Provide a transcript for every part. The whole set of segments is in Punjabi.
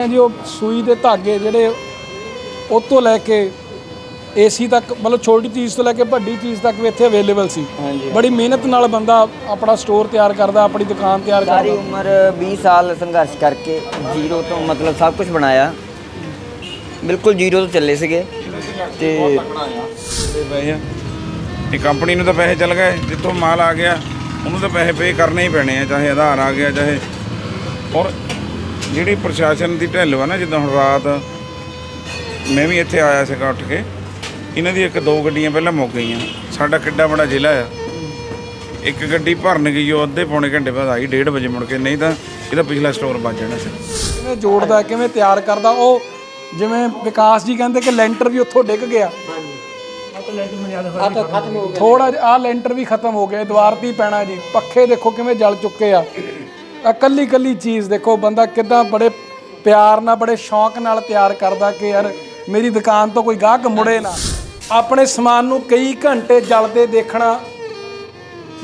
ਜੀ ਉਹ ਸੂਈ ਦੇ ਧਾਗੇ ਜਿਹੜੇ ਉਹ ਤੋਂ ਲੈ ਕੇ ਏਸੀ ਤੱਕ ਮਤਲਬ ਛੋਟੀ ਚੀਜ਼ ਤੋਂ ਲੈ ਕੇ ਵੱਡੀ ਚੀਜ਼ ਤੱਕ ਵੀ ਇੱਥੇ ਅਵੇਲੇਬਲ ਸੀ। ਹਾਂਜੀ ਬੜੀ ਮਿਹਨਤ ਨਾਲ ਬੰਦਾ ਆਪਣਾ ਸਟੋਰ ਤਿਆਰ ਕਰਦਾ ਆਪਣੀ ਦੁਕਾਨ ਤਿਆਰ ਸਾਰੀ ਕਰਦਾ ਉਮਰ 20 ਸਾਲ ਸੰਘਰਸ਼ ਕਰਕੇ ਜ਼ੀਰੋ ਤੋਂ ਮਤਲਬ ਸਭ ਕੁਝ ਬਣਾਇਆ। ਬਿਲਕੁਲ ਜ਼ੀਰੋ ਤੋਂ ਚੱਲੇ ਸੀਗੇ ਤੇ ਪੈਸੇ ਆ। ਇਹ ਕੰਪਨੀ ਨੂੰ ਤਾਂ ਪੈਸੇ ਚੱਲ ਗਏ ਜਿੱਥੋਂ ਮਾਲ ਆ ਗਿਆ ਉਹਨੂੰ ਤਾਂ ਪੈਸੇ ਪੇ ਕਰਨੇ ਹੀ ਪੈਣੇ ਆ ਚਾਹੇ ਆਧਾਰ ਆ ਗਿਆ ਚਾਹੇ ਔਰ ਜਿਹੜੀ ਪ੍ਰਸ਼ਾਸਨ ਦੀ ਢਿੱਲ ਵਾ ਨਾ ਜਿੱਦਾਂ ਹੁਣ ਰਾਤ ਮੈਂ ਵੀ ਇੱਥੇ ਆਇਆ ਸੀਗਾ ਉੱਠ ਕੇ ਇਹਨਾਂ ਦੀ ਇੱਕ ਦੋ ਗੱਡੀਆਂ ਪਹਿਲਾਂ ਮੁੱਕ ਗਈਆਂ। ਸਾਡਾ ਕਿੱਡਾ ਬੜਾ ਜ਼ਿਲ੍ਹਾ ਆ। ਇੱਕ ਗੱਡੀ ਭਰਨ ਗਈ ਉਹ ਅੱਧੇ ਪੌਣੇ ਘੰਟੇ ਬਾਅਦ ਆਈ 1:30 ਵਜੇ ਮੁੜ ਕੇ ਨਹੀਂ ਤਾਂ ਇਹਦਾ ਪਿਛਲਾ ਸਟੋਰ ਵੱਜ ਜਾਣਾ ਸੀ। ਕਿਵੇਂ ਜੋੜਦਾ ਕਿਵੇਂ ਤਿਆਰ ਕਰਦਾ? ਉਹ ਜਿਵੇਂ ਵਿਕਾਸ ਜੀ ਕਹਿੰਦੇ ਕਿ ਲੈਂਟਰ ਵੀ ਉੱਥੋਂ ਡਿੱਗ ਗਿਆ। ਥੋੜਾ ਆ ਲੈਂਟਰ ਵੀ ਖਤਮ ਹੋ ਗਿਆ। ਦੀਵਾਰ ਤੇ ਹੀ ਪੈਣਾ ਜੀ। ਪੱਖੇ ਦੇਖੋ ਕਿਵੇਂ ਜਲ ਚੁੱਕੇ ਆ। ਆ ਕੱਲੀ ਕੱਲੀ ਚੀਜ਼ ਦੇਖੋ, ਬੰਦਾ ਕਿਦਾਂ ਬੜੇ ਪਿਆਰ ਨਾਲ, ਬੜੇ ਸ਼ੌਂਕ ਨਾਲ ਤਿਆਰ ਕਰਦਾ ਕਿ ਯਾਰ ਮੇਰੀ ਦੁਕਾਨ ਤੋਂ ਕੋਈ ਗਾਹਕ ਮੁੜੇ ਨਾ। ਆਪਣੇ ਸਮਾਨ ਨੂੰ ਕਈ ਘੰਟੇ ਜਲਦੇ ਦੇਖਣਾ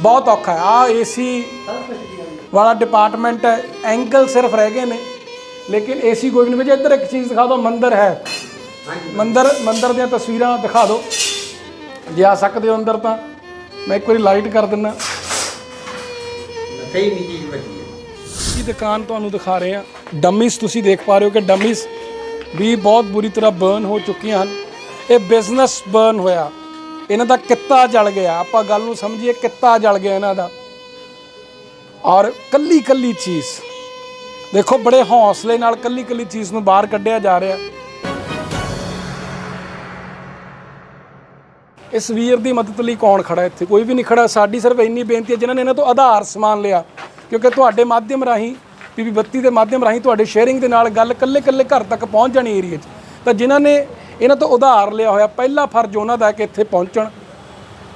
ਬਹੁਤ ਔਖਾ ਹੈ। ਆ ਏਸੀ ਵਾਲਾ ਡਿਪਾਰਟਮੈਂਟ ਹੈ ਐਂਗਲ ਸਿਰਫ ਰਹਿ ਗਏ ਨੇ। ਲੇਕਿਨ ਏਸੀ ਕੋਈ ਨਹੀਂ ਵਜੇ ਇੱਧਰ ਇੱਕ ਚੀਜ਼ ਦਿਖਾ ਦਿਓ, ਮੰਦਿਰ ਹੈ। ਮੰਦਿਰ ਮੰਦਿਰ ਦੀਆਂ ਤਸਵੀਰਾਂ ਦਿਖਾ ਦਿਓ। ਜੇ ਆ ਸਕਦੇ ਹੋ ਅੰਦਰ ਤਾਂ। ਮੈਂ ਇੱਕ ਵਾਰੀ ਲਾਈਟ ਕਰ ਦਿੰਨਾ ਸਹੀ ਨਹੀਂ ਚੀਜ਼ ਬਚੀ ਹੈ ਦੁਕਾਨ ਤੁਹਾਨੂੰ ਦਿਖਾ ਰਹੇ ਹਾਂ। ਡਮੀਜ਼ ਤੁਸੀਂ ਦੇਖ ਪਾ ਰਹੇ ਹੋ ਕਿ ਡਮੀਜ਼ ਵੀ ਬਹੁਤ ਬੁਰੀ ਤਰ੍ਹਾਂ ਬਰਨ ਹੋ ਚੁੱਕੀਆਂ ਹਨ। ਇਹ ਬਿਜ਼ਨਸ ਬਰਨ ਹੋਇਆ। ਇਹਨਾਂ ਦਾ ਕਿੱਤਾ ਜਲ ਗਿਆ। ਆਪਾਂ ਗੱਲ ਨੂੰ ਸਮਝੀਏ, ਕਿੱਤਾ ਜਲ ਗਿਆ ਇਹਨਾਂ ਦਾ। ਔਰ ਕੱਲੀ ਕੱਲੀ ਚੀਜ਼। ਦੇਖੋ, ਬੜੇ ਹੌਸਲੇ ਨਾਲ ਕੱਲੀ ਕੱਲੀ ਚੀਜ਼ ਨੂੰ ਬਾਹਰ ਕੱਢਿਆ ਜਾ ਰਿਹਾ। ਇਸ ਵੀਰ ਦੀ ਮਦਦ ਲਈ ਕੌਣ ਖੜਾ ਇੱਥੇ? ਕੋਈ ਵੀ ਨਹੀਂ ਖੜਾ। ਸਾਡੀ ਸਿਰਫ ਇੰਨੀ ਬੇਨਤੀ ਹੈ ਜਿਨ੍ਹਾਂ ਨੇ ਇਹਨਾਂ ਤੋਂ ਆਧਾਰ ਸਮਾਨ ਲਿਆ। ਕਿਉਂਕਿ ਤੁਹਾਡੇ ਮਾਧਿਅਮ ਰਾਹੀਂ ਪੀਪੀ ਬੱਤੀ ਦੇ ਮਾਧਿਅਮ ਰਾਹੀਂ ਤੁਹਾਡੇ ਸ਼ੇਅਰਿੰਗ ਦੇ ਨਾਲ ਗੱਲ ਕੱਲੇ ਕੱਲੇ ਘਰ ਤੱਕ ਪਹੁੰਚ ਜਾਣੀ ਏਰੀਆ 'ਚ। ਤਾਂ ਜਿਨ੍ਹਾਂ ਨੇ ਇਹਨਾਂ ਤੋਂ ਉਧਾਰ ਲਿਆ ਹੋਇਆ, ਪਹਿਲਾ ਫਰਜ਼ ਉਹਨਾਂ ਦਾ ਕਿ ਇੱਥੇ ਪਹੁੰਚਣ।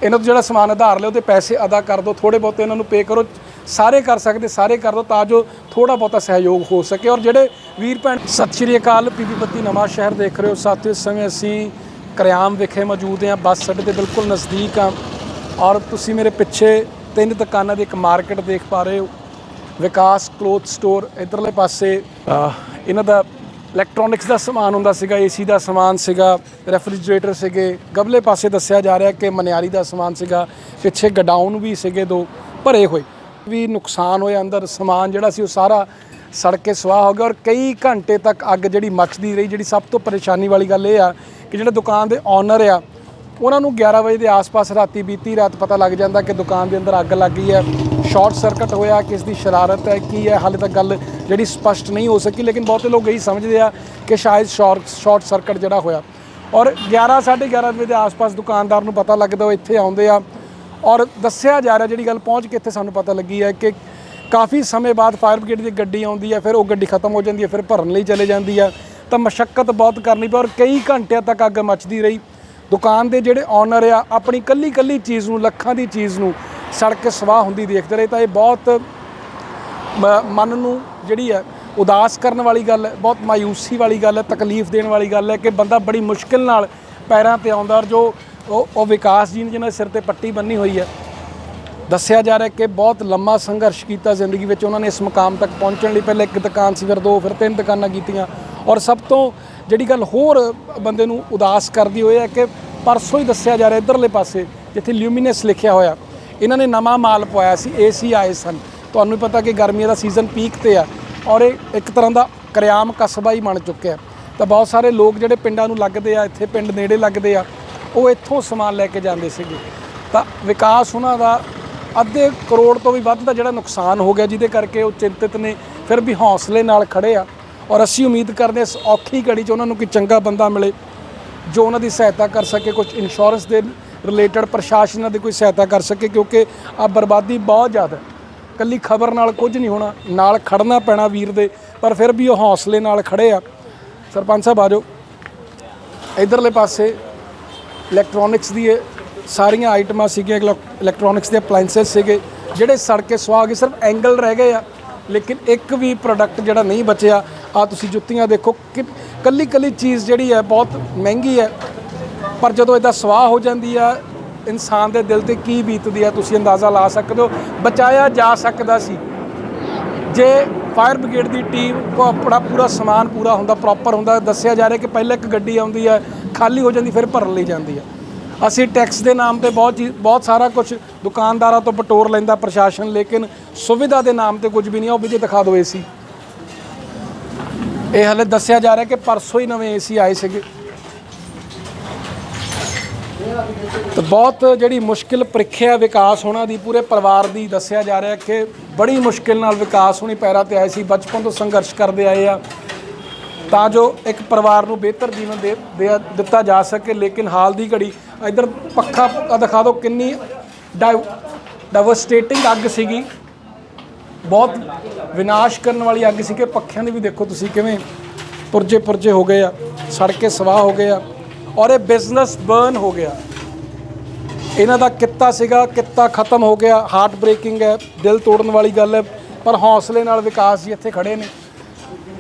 ਇਹਨਾਂ ਤੋਂ ਜਿਹੜਾ ਸਮਾਨ ਆਧਾਰ ਲਿਆ, ਉਹਦੇ ਪੈਸੇ ਅਦਾ ਕਰ ਦਿਓ ਥੋੜੇ ਬਹੁਤੇ ਇਹਨਾਂ ਨੂੰ ਪੇ ਕਰੋ, ਸਾਰੇ ਕਰ ਸਕਦੇ, ਸਾਰੇ ਕਰ ਦਿਓ, ਤਾਂ ਜੋ ਥੋੜਾ ਬਹੁਤਾ ਸਹਿਯੋਗ ਹੋ ਸਕੇ। ਔਰ ਜਿਹੜੇ ਵੀਰ ਭੈਣ, ਸਤਿ ਸ਼੍ਰੀ ਅਕਾਲ ਪੀਪੀ ਬੱਤੀ ਨਵਾਂ ਸ਼ਹਿਰ ਦੇਖ ਰਹੇ ਹੋ। ਸਾਥੀਓ, ਇਸ ਸਮੇਂ ਅਸੀਂ ਕਰਿਆਮ ਵਿਖੇ ਮੌਜੂਦ ਹਾਂ, ਬੱਸ ਅੱਡੇ ਦੇ ਬਿਲਕੁਲ ਨਜ਼ਦੀਕ ਆ ਔਰ ਤੁਸੀਂ ਮੇਰੇ ਪਿੱਛੇ ਤਿੰਨ ਦੁਕਾਨਾਂ ਦੀ ਇੱਕ ਮਾਰਕੀਟ ਦੇਖ ਪਾ ਰਹੇ ਹੋ। ਵਿਕਾਸ ਕਲੋਥ ਸਟੋਰ ਇਧਰਲੇ ਪਾਸੇ ਇਹਨਾਂ ਦਾ ਇਲੈਕਟ੍ਰੋਨਿਕਸ ਦਾ ਸਮਾਨ ਹੁੰਦਾ ਸੀਗਾ ਏਸੀ ਦਾ ਸਮਾਨ ਸੀਗਾ ਰੈਫਰੀਜਰੇਟਰ ਸੀਗੇ। ਗਬਲੇ ਪਾਸੇ ਦੱਸਿਆ ਜਾ ਰਿਹਾ ਕਿ ਮਨਿਆਰੀ ਦਾ ਸਮਾਨ ਸੀਗਾ, ਪਿੱਛੇ ਗਡਾਊਨ ਵੀ ਸੀਗੇ ਦੋ, ਭਰੇ ਹੋਏ। ਵੀ ਨੁਕਸਾਨ ਹੋਇਆ ਅੰਦਰ, ਸਮਾਨ ਜਿਹੜਾ ਸੀ ਉਹ ਸਾਰਾ ਸੜ ਕੇ ਸਵਾਹ ਹੋ ਗਿਆ ਔਰ ਕਈ ਘੰਟੇ ਤੱਕ ਅੱਗ ਜਿਹੜੀ ਮੱਚਦੀ ਰਹੀ, ਜਿਹੜੀ ਸਭ ਤੋਂ ਪਰੇਸ਼ਾਨੀ ਵਾਲੀ ਗੱਲ ਇਹ ਆ ਕਿ ਜਿਹੜੇ ਦੁਕਾਨ ਦੇ ਓਨਰ ਆ, ਉਹਨਾਂ ਨੂੰ 11 ਵਜੇ ਦੇ ਆਸ-ਪਾਸ ਰਾਤੀ ਬੀਤੀ ਰਾਤ ਪਤਾ ਲੱਗ ਜਾਂਦਾ ਕਿ ਦੁਕਾਨ ਦੇ ਅੰਦਰ ਅੱਗ ਲੱਗ ਗਈ ਹੈ। ਸ਼ਾਰਟ ਸਰਕਟ ਹੋਇਆ, ਕਿਸ ਦੀ ਸ਼ਰਾਰਤ ਹੈ, ਕੀ ਹੈ, ਹਾਲੇ ਤੱਕ ਗੱਲ ਜਿਹੜੀ ਸਪਸ਼ਟ ਨਹੀਂ ਹੋ ਸਕੀ, ਲੇਕਿਨ ਬਹੁਤੇ ਲੋਕ ਇਹੀ ਸਮਝਦੇ ਆ ਕਿ ਸ਼ਾਇਦ ਸ਼ਾਰਟ ਸ਼ਾਰਟ ਸਰਕਟ ਜਿਹੜਾ ਹੋਇਆ। ਔਰ 11 11:30 ਵਜੇ ਦੇ ਆਸ-ਪਾਸ ਦੁਕਾਨਦਾਰ ਨੂੰ ਪਤਾ ਲੱਗਦਾ ਉਹ ਇੱਥੇ ਆਉਂਦੇ ਆ। ਔਰ ਦੱਸਿਆ ਜਾ ਰਿਹਾ, ਜਿਹੜੀ ਗੱਲ ਪਹੁੰਚ ਕੇ ਇੱਥੇ ਸਾਨੂੰ ਪਤਾ ਲੱਗੀ ਹੈ ਕਿ ਕਾਫੀ ਸਮੇਂ ਬਾਅਦ ਫਾਇਰ ਬ੍ਰਿਗੇਡ ਦੀ ਗੱਡੀ ਆਉਂਦੀ ਹੈ, ਫਿਰ ਉਹ ਗੱਡੀ ਖਤਮ ਹੋ ਜਾਂਦੀ ਹੈ, ਫਿਰ ਭਰਨ ਲਈ ਚਲੇ ਜਾਂਦੀ ਆ ਤਾਂ ਮਸ਼ੱਕਤ ਬਹੁਤ ਕਰਨੀ ਪਈ ਔਰ ਕਈ ਘੰਟਿਆਂ ਤੱਕ ਅੱਗ ਮੱਚਦੀ ਰਹੀ। ਦੁਕਾਨ ਦੇ ਜਿਹੜੇ ਓਨਰ ਆ, ਆਪਣੀ ਕੱਲੀ ਕੱਲੀ ਚੀਜ਼ ਨੂੰ, ਲੱਖਾਂ ਦੀ ਚੀਜ਼ ਨੂੰ ਸੜਕ ਸਵਾਹ ਹੁੰਦੀ ਦੇਖਦੇ ਰਹੇ ਤਾਂ ਇਹ ਬਹੁਤ ਮਨ ਨੂੰ ਜਿਹੜੀ ਹੈ, ਉਦਾਸ ਕਰਨ ਵਾਲੀ ਗੱਲ ਹੈ, ਬਹੁਤ ਮਾਇੂਸੀ ਵਾਲੀ ਗੱਲ ਹੈ, ਤਕਲੀਫ ਦੇਣ ਵਾਲੀ ਗੱਲ ਹੈ ਕਿ ਬੰਦਾ ਬੜੀ ਮੁਸ਼ਕਿਲ ਨਾਲ ਪੈਰਾਂ ਤੇ ਆਉਂਦਾ ਔਰ ਜੋ ਉਹ ਵਿਕਾਸ ਜੀ ਨੇ ਜਿਹਨਾਂ ਦੇ ਸਿਰ ਤੇ ਪੱਟੀ ਬੰਨੀ ਹੋਈ ਹੈ, ਦੱਸਿਆ ਜਾ ਰਿਹਾ ਕਿ ਬਹੁਤ ਲੰਮਾ ਸੰਘਰਸ਼ ਕੀਤਾ ਜ਼ਿੰਦਗੀ ਵਿੱਚ ਉਹਨਾਂ ਨੇ ਇਸ ਮੁਕਾਮ ਤੱਕ ਪਹੁੰਚਣ ਲਈ ਪਹਿਲੇ ਇੱਕ ਦੁਕਾਨ ਸੀ, ਫਿਰ ਦੋ, ਫਿਰ ਤਿੰਨ ਦੁਕਾਨਾਂ ਕੀਤੀਆਂ ਔਰ ਸਭ ਤੋਂ ਜਿਹੜੀ ਗੱਲ ਹੋਰ ਬੰਦੇ ਨੂੰ ਉਦਾਸ ਕਰਦੀ ਹੋਈ ਹੈ ਕਿ ਪਰਸੋਂ ਹੀ ਦੱਸਿਆ ਜਾ ਰਿਹਾ ਇਧਰਲੇ ਪਾਸੇ ਜਿੱਥੇ ਲਿਊਮੀਨਸ ਲਿਖਿਆ ਹੋਇਆ ਇਹਨਾਂ ਨੇ ਨਵਾਂ ਮਾਲ ਪਵਾਇਆ ਸੀ ਏਸੀ ਆਏ ਸਨ। ਤੁਹਾਨੂੰ ਵੀ ਪਤਾ ਕਿ ਗਰਮੀਆਂ ਦਾ ਸੀਜ਼ਨ ਪੀਕ ਤੇ ਆ ਔਰ ਇਹ ਇੱਕ ਤਰ੍ਹਾਂ ਦਾ ਕਰਿਆਮ ਕਸਬਾ ਹੀ ਬਣ ਚੁੱਕਿਆ। ਤਾਂ ਬਹੁਤ ਸਾਰੇ ਲੋਕ ਜਿਹੜੇ ਪਿੰਡਾਂ ਨੂੰ ਲੱਗਦੇ ਆ, ਇੱਥੇ ਪਿੰਡ ਨੇੜੇ ਲੱਗਦੇ ਆ, ਉਹ ਇੱਥੋਂ ਸਮਾਨ ਲੈ ਕੇ ਜਾਂਦੇ ਸੀਗੇ। ਤਾਂ ਵਿਕਾਸ ਉਹਨਾਂ ਦਾ ਅੱਧੇ ਕਰੋੜ ਤੋਂ ਵੀ ਵੱਧ ਦਾ ਜਿਹੜਾ ਨੁਕਸਾਨ ਹੋ ਗਿਆ, ਜਿਹਦੇ ਕਰਕੇ ਉਹ ਚਿੰਤਿਤ ਨੇ, ਫਿਰ ਵੀ ਹੌਸਲੇ ਨਾਲ ਖੜੇ ਆ। ਔਰ ਅਸੀਂ ਉਮੀਦ ਕਰਦੇ ਹਾਂ ਇਸ ਔਖੀ ਘੜੀ 'ਚ ਉਹਨਾਂ ਨੂੰ ਕੋਈ ਚੰਗਾ ਬੰਦਾ ਮਿਲੇ, ਜੋ ਉਹਨਾਂ ਦੀ ਸਹਾਇਤਾ ਕਰ ਸਕੇ ਕੁਝ ਇੰਸ਼ੋਰੈਂਸ ਦੇ ਰਿਲੇਟਡ ਪ੍ਰਸ਼ਾਸਨ ਦੀ ਕੋਈ ਸਹਾਇਤਾ ਕਰ ਸਕੇ, ਕਿਉਂਕਿ ਆ ਬਰਬਾਦੀ ਬਹੁਤ ਜ਼ਿਆਦਾ ਹੈ। ਕੱਲੀ ਖਬਰ ਨਾਲ ਕੁਝ ਨਹੀਂ ਹੋਣਾ, ਨਾਲ ਖੜਨਾ ਪੈਣਾ ਵੀਰ ਦੇ, ਪਰ ਫਿਰ ਵੀ ਉਹ ਹੌਸਲੇ ਨਾਲ ਖੜੇ ਆ। ਸਰਪੰਚ ਸਾਹਿਬ ਆਜੋ ਇਧਰਲੇ ਪਾਸੇ ਇਲੈਕਟ੍ਰੋਨਿਕਸ ਦੀ ਸਾਰੀਆਂ ਆਈਟਮਾਂ ਸੀਗੀਆਂ ਇਲੈਕਟ੍ਰੋਨਿਕਸ ਦੇ ਅਪਲਾਈਐਂਸਸ ਸੀਗੇ, ਜਿਹੜੇ ਸੜ ਕੇ ਸੁਆਹ ਗਏ, ਸਿਰਫ ਐਂਗਲ ਰਹਿ ਗਏ ਆ। ਲੇਕਿਨ ਇੱਕ ਵੀ ਪ੍ਰੋਡਕਟ ਜਿਹੜਾ ਨਹੀਂ ਬਚਿਆ ਆ ਤੁਸੀਂ ਜੁੱਤੀਆਂ ਦੇਖੋ, ਕਿ ਕੱਲੀ ਕੱਲੀ ਚੀਜ਼ ਜਿਹੜੀ ਹੈ, ਬਹੁਤ ਮਹਿੰਗੀ ਹੈ। ਪਰ ਜਦੋਂ ਇਹਦਾ ਸਵਾਹ ਹੋ ਜਾਂਦੀ ਆ ਇਨਸਾਨ ਦੇ ਦਿਲ ਤੇ ਕੀ ਬੀਤਦੀ ਆ ਤੁਸੀਂ ਅੰਦਾਜ਼ਾ ਲਾ ਸਕਦੇ ਹੋ। ਬਚਾਇਆ ਜਾ ਸਕਦਾ ਸੀ। ਜੇ ਫਾਇਰ ਬ੍ਰਿਗੇਡ ਦੀ ਟੀਮ ਕੋ ਆਪਣਾ ਪੂਰਾ ਸਮਾਨ ਪੂਰਾ ਹੁੰਦਾ ਪ੍ਰੋਪਰ ਹੁੰਦਾ ਦੱਸਿਆ ਜਾ ਰਿਹਾ ਕਿ ਪਹਿਲਾਂ ਇੱਕ ਗੱਡੀ ਆਉਂਦੀ ਹੈ ਖਾਲੀ ਹੋ ਜਾਂਦੀ ਫਿਰ ਭਰਨ ਲਈ ਜਾਂਦੀ ਹੈ ਅਸੀਂ ਟੈਕਸ ਦੇ ਨਾਮ ਤੇ ਬਹੁਤ ਚੀਜ਼ ਬਹੁਤ ਸਾਰਾ ਕੁਝ ਦੁਕਾਨਦਾਰਾਂ ਤੋਂ ਬਟੋਰ ਲੈਂਦਾ ਪ੍ਰਸ਼ਾਸਨ ਲੇਕਿਨ ਸੁਵਿਧਾ ਦੇ ਨਾਮ ਤੇ ਕੁਝ ਵੀ ਨਹੀਂ ਆ, ਉਹ ਵੀ ਜੇ ਦਿਖਾ ਦਿਓ ਏਸੀ। ਇਹ ਹਲੇ ਦੱਸਿਆ ਜਾ ਰਿਹਾ ਕਿ ਪਰਸੋਂ ਹੀ ਨਵੇਂ ਏਸੀ ਆਏ ਸੀਗੇ। ਤੇ ਬਹੁਤ ਜਿਹੜੀ ਮੁਸ਼ਕਿਲ ਪ੍ਰੀਖਿਆ ਵਿਕਾਸ ਹੋਣਾ ਦੀ, ਪੂਰੇ ਪਰਿਵਾਰ ਦੀ ਦੱਸਿਆ ਜਾ ਰਿਹਾ ਕਿ ਬੜੀ ਮੁਸ਼ਕਿਲ ਨਾਲ ਵਿਕਾਸ ਹੋਣੀ ਪੈਰਾਂ ਤੇ ਆਏ ਸੀ, ਬਚਪਨ ਤੋਂ ਸੰਘਰਸ਼ ਕਰਦੇ ਆਏ ਆ। ਤਾਂ ਜੋ ਇੱਕ ਪਰਿਵਾਰ ਨੂੰ ਬਿਹਤਰ ਜੀਵਨ ਦੇ, ਦੇ- ਦਿੱਤਾ ਜਾ ਸਕੇ, ਲੇਕਿਨ ਹਾਲ ਦੀ ਘੜੀ, ਇਧਰ ਪੱਖਾ ਦਿਖਾ ਦਿਓ ਕਿੰਨੀ ਡਿਵਸਟੇਟਿੰਗ ਅੱਗ ਸੀਗੀ। ਬਹੁਤ ਵਿਨਾਸ਼ ਕਰਨ ਵਾਲੀ ਅੱਗ ਸੀ ਕਿ ਪੱਖਿਆਂ ਦੇ ਵੀ ਦੇਖੋ ਤੁਸੀਂ ਕਿਵੇਂ ਪੁਰਜੇ ਪੁਰਜੇ ਹੋ ਗਏ ਆ ਸੜ ਕੇ ਸਵਾਹ ਹੋ ਗਏ ਆ। ਔਰ ਇਹ ਬਿਜ਼ਨਸ ਬਰਨ ਹੋ ਗਿਆ। ਇਹਨਾਂ ਦਾ ਕਿੱਤਾ ਸੀਗਾ ਕਿੱਤਾ ਖਤਮ ਹੋ ਗਿਆ। ਹਾਰਟ ਬ੍ਰੇਕਿੰਗ ਹੈ ਦਿਲ ਤੋੜਨ ਵਾਲੀ ਗੱਲ ਹੈ ਪਰ ਹੌਸਲੇ ਨਾਲ ਵਿਕਾਸ ਜੀ ਇੱਥੇ ਖੜੇ ਨੇ।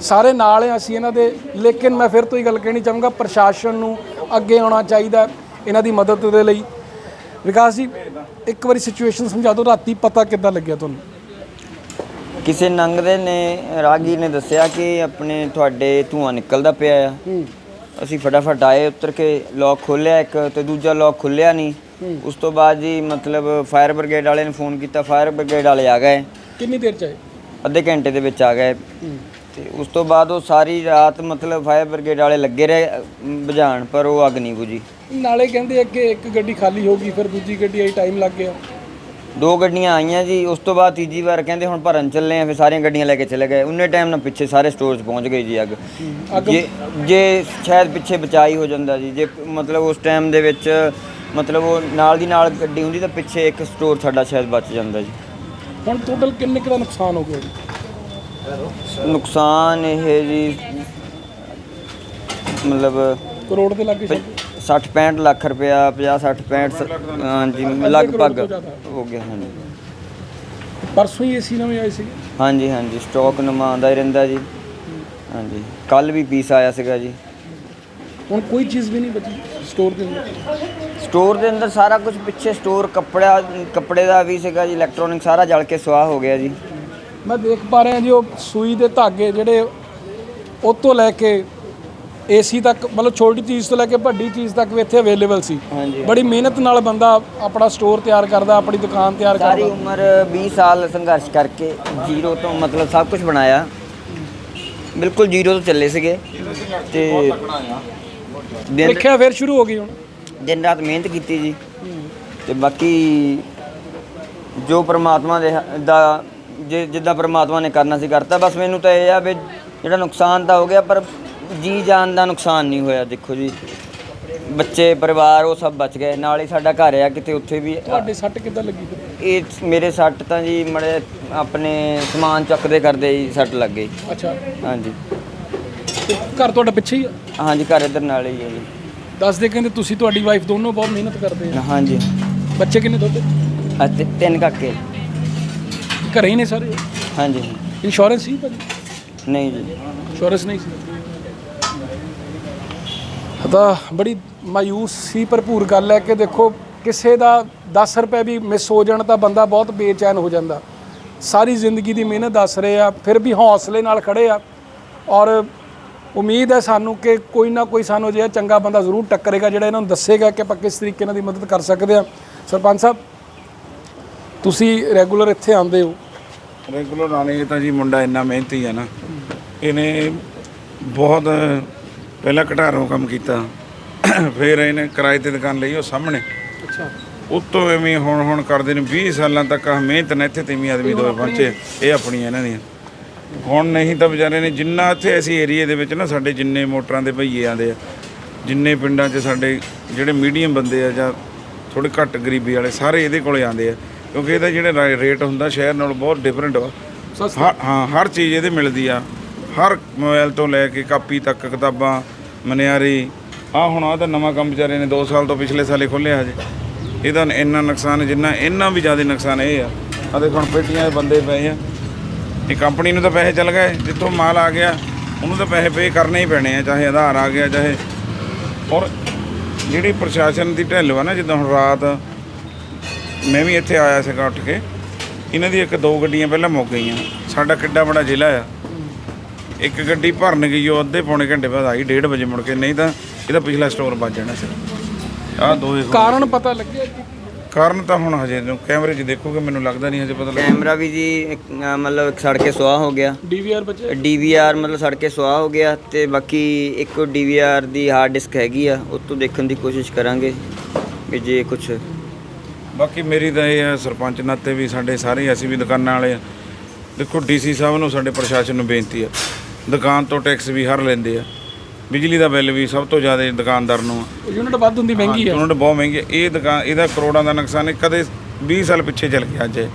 ਸਾਰੇ ਨਾਲ ਆ ਅਸੀਂ ਇਹਨਾਂ ਦੇ ਲੇਕਿਨ ਮੈਂ ਫਿਰ ਤੋਂ ਹੀ ਗੱਲ ਕਹਿਣੀ ਚਾਹੂੰਗਾ ਪ੍ਰਸ਼ਾਸਨ ਨੂੰ ਅੱਗੇ ਆਉਣਾ ਚਾਹੀਦਾ ਇਹਨਾਂ ਦੀ ਮਦਦ ਦੇ ਲਈ। ਵਿਕਾਸ ਜੀ ਇੱਕ ਵਾਰੀ ਸਿਚੁਏਸ਼ਨ ਸਮਝਾ ਦਿਓ ਰਾਤੀ ਪਤਾ ਕਿੱਦਾਂ ਲੱਗਿਆ ਤੁਹਾਨੂੰ? ਕਿਸੇ ਨੰਗਦੇ ਨੇ ਰਾਗੀ ਨੇ ਦੱਸਿਆ ਕਿ ਆਪਣੇ ਤੁਹਾਡੇ ਧੂਆਂ ਨਿਕਲਦਾ ਪਿਆ ਆ। ਅਸੀਂ ਫਟਾਫਟ ਆਏ ਉੱਤਰ ਕੇ ਲੋਕ ਖੋਲਿਆ ਇੱਕ ਤੇ ਦੂਜਾ ਲੋਕ ਖੁੱਲਿਆ ਨਹੀਂ। ਉਸ ਤੋਂ ਬਾਅਦ ਜੀ ਮਤਲਬ ਫਾਇਰ ਬ੍ਰਿਗੇਡ ਵਾਲੇ ਨੇ ਫੋਨ ਕੀਤਾ ਫਾਇਰ ਬ੍ਰਿਗੇਡ ਵਾਲੇ ਆ ਗਏ। ਕਿੰਨੀ ਦੇਰ ਚ ਆਏ? ਅੱਧੇ ਘੰਟੇ ਦੇ ਵਿੱਚ ਆ ਗਏ। ਤੇ ਉਸ ਤੋਂ ਬਾਅਦ ਉਹ ਸਾਰੀ ਰਾਤ ਮਤਲਬ ਫਾਇਰ ਬ੍ਰਿਗੇਡ ਵਾਲੇ ਲੱਗੇ ਰਹੇ ਬੁਝਾਉਣ ਪਰ ਉਹ ਅੱਗ ਨਹੀਂ ਬੁਝੀ। ਨਾਲੇ ਕਹਿੰਦੇ ਕਿ ਇੱਕ ਗੱਡੀ ਖਾਲੀ ਹੋ ਗਈ ਫਿਰ ਦੂਜੀ ਗੱਡੀ ਆਈ ਟਾਈਮ ਲੱਗ ਗਿਆ। ਦੋ ਗੱਡੀਆਂ ਆਈਆਂ ਜੀ ਉਸ ਤੋਂ ਬਾਅਦ ਤੀਜੀ ਵਾਰ ਕਹਿੰਦੇ ਹੁਣ ਭਰਨ ਚੱਲੇ ਆ ਫਿਰ ਸਾਰੀਆਂ ਗੱਡੀਆਂ ਲੈ ਕੇ ਚਲੇ ਗਏ। ਉਨੇ ਟਾਈਮ ਨਾਲ ਪਿੱਛੇ ਸਾਰੇ ਸਟੋਰਸ ਪਹੁੰਚ ਗਏ ਜੀ ਅੱਗ। ਜੇ ਜੇ ਸ਼ਾਇਦ ਪਿੱਛੇ ਬਚਾਈ ਹੋ ਜਾਂਦਾ ਜੀ। ਜੇ ਮਤਲਬ ਉਸ ਟਾਈਮ ਦੇ ਵਿੱਚ ਮਤਲਬ ਉਹ ਨਾਲ ਦੀ ਨਾਲ ਗੱਡੀ ਹੁੰਦੀ ਤਾਂ ਪਿੱਛੇ ਇੱਕ ਸਟੋਰ ਸਾਡਾ ਸ਼ਾਇਦ ਬਚ ਜਾਂਦਾ ਜੀ। ਹੁਣ ਟੋਟਲ ਕਿੰਨੇ ਕੁ ਦਾ ਨੁਕਸਾਨ ਹੋ ਗਿਆ ਜੀ? ਨੁਕਸਾਨ ਇਹ ਜੀ ਮਤਲਬ ਕਰੋੜ ਦੇ ਲੱਗੇ 60 65 ਲੱਖ ਰੁਪਇਆ 50 60 65 ਹਾਂਜੀ ਲਗਭਗ ਹੋ ਗਿਆ ਹਾਂਜੀ। ਪਰਸੋਂ ਹੀ ਏਸੀ ਨਵੇਂ ਆਏ ਸੀਗੇ। ਹਾਂਜੀ ਹਾਂਜੀ ਸਟਾਕ ਨਵਾਂ ਆਉਂਦਾ ਹੀ ਰਹਿੰਦਾ ਜੀ। ਹਾਂਜੀ ਕੱਲ ਵੀ ਪੀਸ ਆਇਆ ਸੀਗਾ ਜੀ। ਹੁਣ ਕੋਈ ਚੀਜ਼ ਵੀ ਨਹੀਂ ਬਚੀ ਸਟੋਰ ਦੇ ਅੰਦਰ? ਸਟੋਰ ਦੇ ਅੰਦਰ ਸਾਰਾ ਕੁਝ ਪਿੱਛੇ ਸਟੋਰ ਕੱਪੜਾ ਕੱਪੜੇ ਦਾ ਵੀ ਸੀਗਾ ਜੀ ਇਲੈਕਟ੍ਰੋਨਿਕ ਸਾਰਾ ਜਲ ਕੇ ਸੁਆਹ ਹੋ ਗਿਆ ਜੀ। ਮੈਂ ਦੇਖ ਪਾ ਰਿਹਾ ਜੀ ਉਹ ਸੂਈ ਦੇ ਧਾਗੇ ਜਿਹੜੇ ਉਹ ਤੋਂ ਲੈ ਕੇ ਏਸੀ ਤੱਕ ਮਤਲਬ ਛੋਟੀ ਚੀਜ਼ ਤੋਂ ਲੈ ਕੇ ਵੱਡੀ ਚੀਜ਼ ਤੱਕ ਵੀ ਇੱਥੇ ਅਵੇਲੇਬਲ ਸੀ। ਹਾਂਜੀ। ਬੜੀ ਮਿਹਨਤ ਨਾਲ ਬੰਦਾ ਆਪਣਾ ਸਟੋਰ ਤਿਆਰ ਕਰਦਾ ਆਪਣੀ ਦੁਕਾਨ ਤਿਆਰ ਸਾਰੀ ਕਰਦਾ ਉਮਰ 20 ਸਾਲ ਸੰਘਰਸ਼ ਕਰਕੇ ਜ਼ੀਰੋ ਤੋਂ ਮਤਲਬ ਸਭ ਕੁਝ ਬਣਾਇਆ। ਬਿਲਕੁਲ ਜ਼ੀਰੋ ਤੋਂ ਚੱਲੇ ਸੀਗੇ। ਤੇ ਦਿਨ ਦੇਖਿਆ ਫਿਰ ਸ਼ੁਰੂ ਹੋ ਗਈ ਹੁਣ। ਦਿਨ ਰਾਤ ਮਿਹਨਤ ਕੀਤੀ ਜੀ। ਤੇ ਬਾਕੀ ਜੋ ਪ੍ਰਮਾਤਮਾ ਦੇ ਹ- ਦਾ ਜੇ ਜਿੱਦਾਂ ਪ੍ਰਮਾਤਮਾ ਨੇ ਕਰਨਾ ਸੀ ਕਰਤਾ। ਬਸ ਮੈਨੂੰ ਤਾਂ ਇਹ ਆ ਵੀ ਜਿਹੜਾ ਨੁਕਸਾਨ ਤਾਂ ਹੋ ਗਿਆ ਪਰ ਜੀ ਜਾਨ ਦਾ ਨੁਕਸਾਨ ਨਹੀਂ ਹੋਇਆ ਦੇਖੋ ਜੀ। ਬੱਚੇ ਪਰਿਵਾਰ ਉਹ ਸਭ ਬਚ ਗਏ। ਨਾਲ ਹੀ ਸਾਡਾ ਘਰ ਆ ਕਿਤੇ ਉੱਥੇ ਵੀ ਤੁਹਾਡੇ ਸੱਟ ਕਿੱਦਾਂ ਲੱਗੀ? ਫਿਰ ਇਹ ਮੇਰੇ ਸੱਟ ਤਾਂ ਜੀ ਮੜੇ ਆਪਣੇ ਸਮਾਨ ਚੱਕਦੇ ਕਰਦੇ ਹੀ ਸੱਟ ਲੱਗ ਗਈ। ਅੱਛਾ। ਹਾਂਜੀ। ਤੇ ਘਰ ਤੁਹਾਡਾ ਪਿੱਛੇ ਹੀ ਆ? ਹਾਂਜੀ ਘਰ ਇੱਧਰ ਨਾਲ ਹੀ ਹੈ ਜੀ। ਦੱਸਦੇ ਕਹਿੰਦੇ ਤੁਸੀਂ ਤੁਹਾਡੀ ਵਾਈਫ ਦੋਨੋਂ ਬਹੁਤ ਮਿਹਨਤ ਕਰਦੇ ਆ। ਹਾਂਜੀ। ਬੱਚੇ ਕਿੰਨੇ ਤੁਹਾਡੇ? ਆ ਤੇ ਤਿੰਨ ਕਾਕੇ। ਘਰੇ ਹੀ ਨੇ ਸਾਰੇ? ਹਾਂਜੀ। ਇੰਸ਼ੋਰੈਂਸ ਸੀ ਭਾਜੀ? ਨਹੀਂ ਜੀ। ਇੰਸ਼ੋਰੈਂਸ ਨਹੀਂ ਸੀ? ਤਾਂ ਬੜੀ ਮਾਯੂਸੀ ਭਰਪੂਰ ਗੱਲ ਹੈ ਕਿ ਦੇਖੋ ਕਿਸੇ ਦਾ 10 ਰੁਪਏ ਵੀ ਮਿਸ ਹੋ ਜਾਣ ਤਾਂ ਬੰਦਾ ਬਹੁਤ ਬੇਚੈਨ ਹੋ ਜਾਂਦਾ। ਸਾਰੀ ਜ਼ਿੰਦਗੀ ਦੀ ਮਿਹਨਤ ਦੱਸ ਰਹੇ ਆ, ਫਿਰ ਵੀ ਹੌਸਲੇ ਨਾਲ ਖੜੇ ਆ। ਔਰ ਉਮੀਦ ਹੈ ਸਾਨੂੰ ਕਿ ਕੋਈ ਨਾ ਕੋਈ ਸਾਨੂੰ ਜਿਹੜਾ ਚੰਗਾ ਬੰਦਾ ਜ਼ਰੂਰ ਟੱਕਰੇਗਾ ਜਿਹੜਾ ਇਹਨਾਂ ਨੂੰ ਦੱਸੇਗਾ ਕਿ ਆਪਾਂ ਕਿਸ ਤਰੀਕੇ ਨਾਲ ਦੀ ਮਦਦ ਕਰ ਸਕਦੇ ਆ ਸਰਪੰਚ ਸਾਹਿਬ, ਤੁਸੀਂ ਰੈਗੂਲਰ ਇੱਥੇ ਆਉਂਦੇ ਹੋ। ਰੈਗੂਲਰ ਨਾਲੇ ਇਹ ਤਾਂ ਜੀ ਮੁੰਡਾ ਇੰਨਾ ਮਿਹਨਤੀ ਹੈ ਨਾ। ਇਹਨੇ ਬਹੁਤ ਪਹਿਲਾਂ ਘਟਾਰੋਂ ਕੰਮ ਕੀਤਾ। ਫਿਰ ਇਹਨੇ ਕਿਰਾਏ ਤੇ ਦੁਕਾਨ ਲਈ ਉਹ ਸਾਹਮਣੇ। ਅੱਛਾ। ਉਤੋਂ ਐਵੇਂ ਹੁਣ ਹੁਣ ਕਰਦੇ ਨੇ 20 ਸਾਲਾਂ ਤੱਕ ਆਹ ਮਿਹਨਤ ਨੇ ਇੱਥੇ ਤੀਵੀਂ ਆਦਮੀ ਦੋਵੇਂ ਪਹੁੰਚੇ। ਇਹ ਆਪਣੀਆਂ ਇਹਨਾਂ ਦੀਆਂ। ਹੁਣ ਨਹੀਂ ਤਾਂ ਵਿਚਾਰੇ ਨੇ ਜਿੰਨਾ ਇੱਥੇ ਅਸੀਂ ਏਰੀਏ ਦੇ ਵਿੱਚ ਨਾ ਸਾਡੇ ਜਿੰਨੇ ਮੋਟਰਾਂ ਦੇ ਭਈਏ ਆਂਦੇ ਆ ਜਿੰਨੇ ਪਿੰਡਾਂ 'ਚ ਸਾਡੇ ਜਿਹੜੇ ਮੀਡੀਅਮ ਬੰਦੇ ਆ ਜਾਂ ਥੋੜੇ ਘੱਟ ਗਰੀਬੀ ਵਾਲੇ ਸਾਰੇ ਇਹਦੇ ਕੋਲੇ ਆਂਦੇ ਆ। ਕਿਉਂਕਿ ਇਹਦਾ ਜਿਹੜਾ ਰੇਟ ਹੁੰਦਾ ਸ਼ਹਿਰ ਨਾਲੋਂ ਬਹੁਤ ਡਿਫਰੈਂਟ ਵਾ। ਹਾਂ ਹਰ ਚੀਜ਼ ਇਹਦੇ ਮਿਲਦੀ ਆ। ਹਰ ਮੋਬਾਈਲ ਤੋਂ ਲੈ ਕੇ ਕਾਪੀ ਤੱਕ ਕਿਤਾਬਾਂ, ਮਨਿਆਰੀ। ਆ ਹੁਣ ਆ ਤਾਂ ਨਵਾਂ ਕੰਮ ਵਿਚਾਰੇ ਨੇ 2 ਸਾਲ ਤੋਂ ਪਿਛਲੇ ਸਾਲੇ ਖੋਲ੍ਹਿਆ ਹਜੇ। ਇਹਦਾ ਇੰਨਾ ਨੁਕਸਾਨ, ਜਿੰਨਾ ਇੰਨਾ ਵੀ ਜ਼ਿਆਦਾ ਨੁਕਸਾਨ ਇਹ ਆ। ਆ ਦੇਖੋ ਹੁਣ ਪੇਟੀਆਂ ਦੇ ਬੰਦੇ ਪਏ ਆ। ਇਹ ਕੰਪਨੀ ਨੂੰ ਤਾਂ ਪੈਸੇ ਚੱਲ ਗਏ, ਜਿੱਥੋਂ ਮਾਲ ਆ ਗਿਆ, ਉਹਨੂੰ ਤਾਂ ਪੈਸੇ ਪੇ ਕਰਨੇ ਹੀ ਪੈਣੇ ਆ, ਚਾਹੇ ਆਧਾਰ ਆ ਗਿਆ, ਚਾਹੇ ਔਰ ਜਿਹੜੀ ਪ੍ਰਸ਼ਾਸਨ ਦੀ ਢਿੱਲ ਵਾ ਨਾ, ਜਿੱਦਾਂ ਹੁਣ ਰਾਤ ਮੈਂ ਵੀ ਇੱਥੇ ਆਇਆ ਸੀਗਾ ਉੱਠ ਕੇ, ਇਹਨਾਂ ਦੀ ਇੱਕ ਦੋ ਗੱਡੀਆਂ ਪਹਿਲਾਂ ਮੁੱਕ ਗਈਆਂ। ਸਾਡਾ ਕਿੱਡਾ ਬੜਾ ਜ਼ਿਲ੍ਹਾ ਆ। ਇੱਕ ਗੱਡੀ ਭਰਨ ਗਈ ਉਹ ਅੱਧੇ ਪੌਣੇ ਘੰਟੇ ਬਾਅਦ ਆਈ 1:30 ਵਜੇ ਮੁੜ ਕੇ। ਨਹੀਂ ਤਾਂ ਇਹਦਾ ਪਿਛਲਾ ਸਟੋਰ ਵੱਜ ਜਾਣਾ ਸੀ। ਆਹ ਦੋਏ ਹੋ- ਕਾਰਨ ਪਤਾ ਲੱਗਿਆ ਕਿ ਕਾਰਨ ਤਾਂ ਹੁਣ ਹਜੇ ਨੂੰ ਕੈਮਰੇ 'ਚ ਦੇਖੋਗੇ ਮੈਨੂੰ ਲੱਗਦਾ ਨਹੀਂ ਹਜੇ ਪਤਾ ਲੱਗ ਕੈਮਰਾ ਵੀ ਜੀ ਇੱਕ, ਅ, ਮਤਲਬ ਇੱਕ ਸੜ ਕੇ ਸੁਆਹ ਹੋ ਗਿਆ। ਡੀਵੀਆਰ ਬੱਚੇ ਡੀਵੀਆਰ ਮਤਲਬ ਸੜ ਕੇ ਸੁਆਹ ਹੋ ਗਿਆ ਤੇ ਬਾਕੀ ਇੱਕ ਡੀਵੀਆਰ ਦੀ ਹਾਰਡ ਡਿਸਕ ਹੈਗੀ ਆ ਉਹ ਤੋਂ ਦੇਖਣ ਦੀ ਕੋਸ਼ਿਸ਼ ਕਰਾਂਗੇ ਵੀ ਜੇ ਕੁਝ ਬਾਕੀ ਮੇਰੀ ਤਾਂ ਇਹ ਹੈ ਸਰਪੰਚ ਨਾਤੇ ਵੀ ਸਾਡੇ ਸਾਰੇ ਅਸੀਂ ਵੀ ਦੁਕਾਨਾਂ ਵਾਲੇ ਆ। ਦੇਖੋ ਡੀਸੀ ਸਾਹਿਬ ਨੂੰ ਸਾਡੇ ਪ੍ਰਸ਼ਾਸਨ ਨੂੰ ਬੇਨਤੀ ਆ। ਦੁਕਾਨ ਤੋਂ ਟੈਕਸ ਵੀ ਹਰ ਲੈਂਦੇ ਆ। ਬਿਜਲੀ ਦਾ ਬਿੱਲ ਵੀ ਸਭ ਤੋਂ ਜ਼ਿਆਦਾ ਦੁਕਾਨਦਾਰ ਨੂੰ ਆ। ਯੂਨਿਟ ਵੱਧ ਹੁੰਦੀ ਮਹਿੰਗੀ ਉਹਨਾਂ ਨੇ ਬਹੁਤ ਮਹਿੰਗੀ ਹੈ। ਇਹ ਦੁਕਾਨ ਇਹਦਾ ਕਰੋੜਾਂ ਦਾ ਨੁਕਸਾਨ ਹੈ। ਕਦੇ 20 ਸਾਲ ਪਿੱਛੇ ਚੱਲ ਗਿਆ ਅੱਜ। ਇਹ।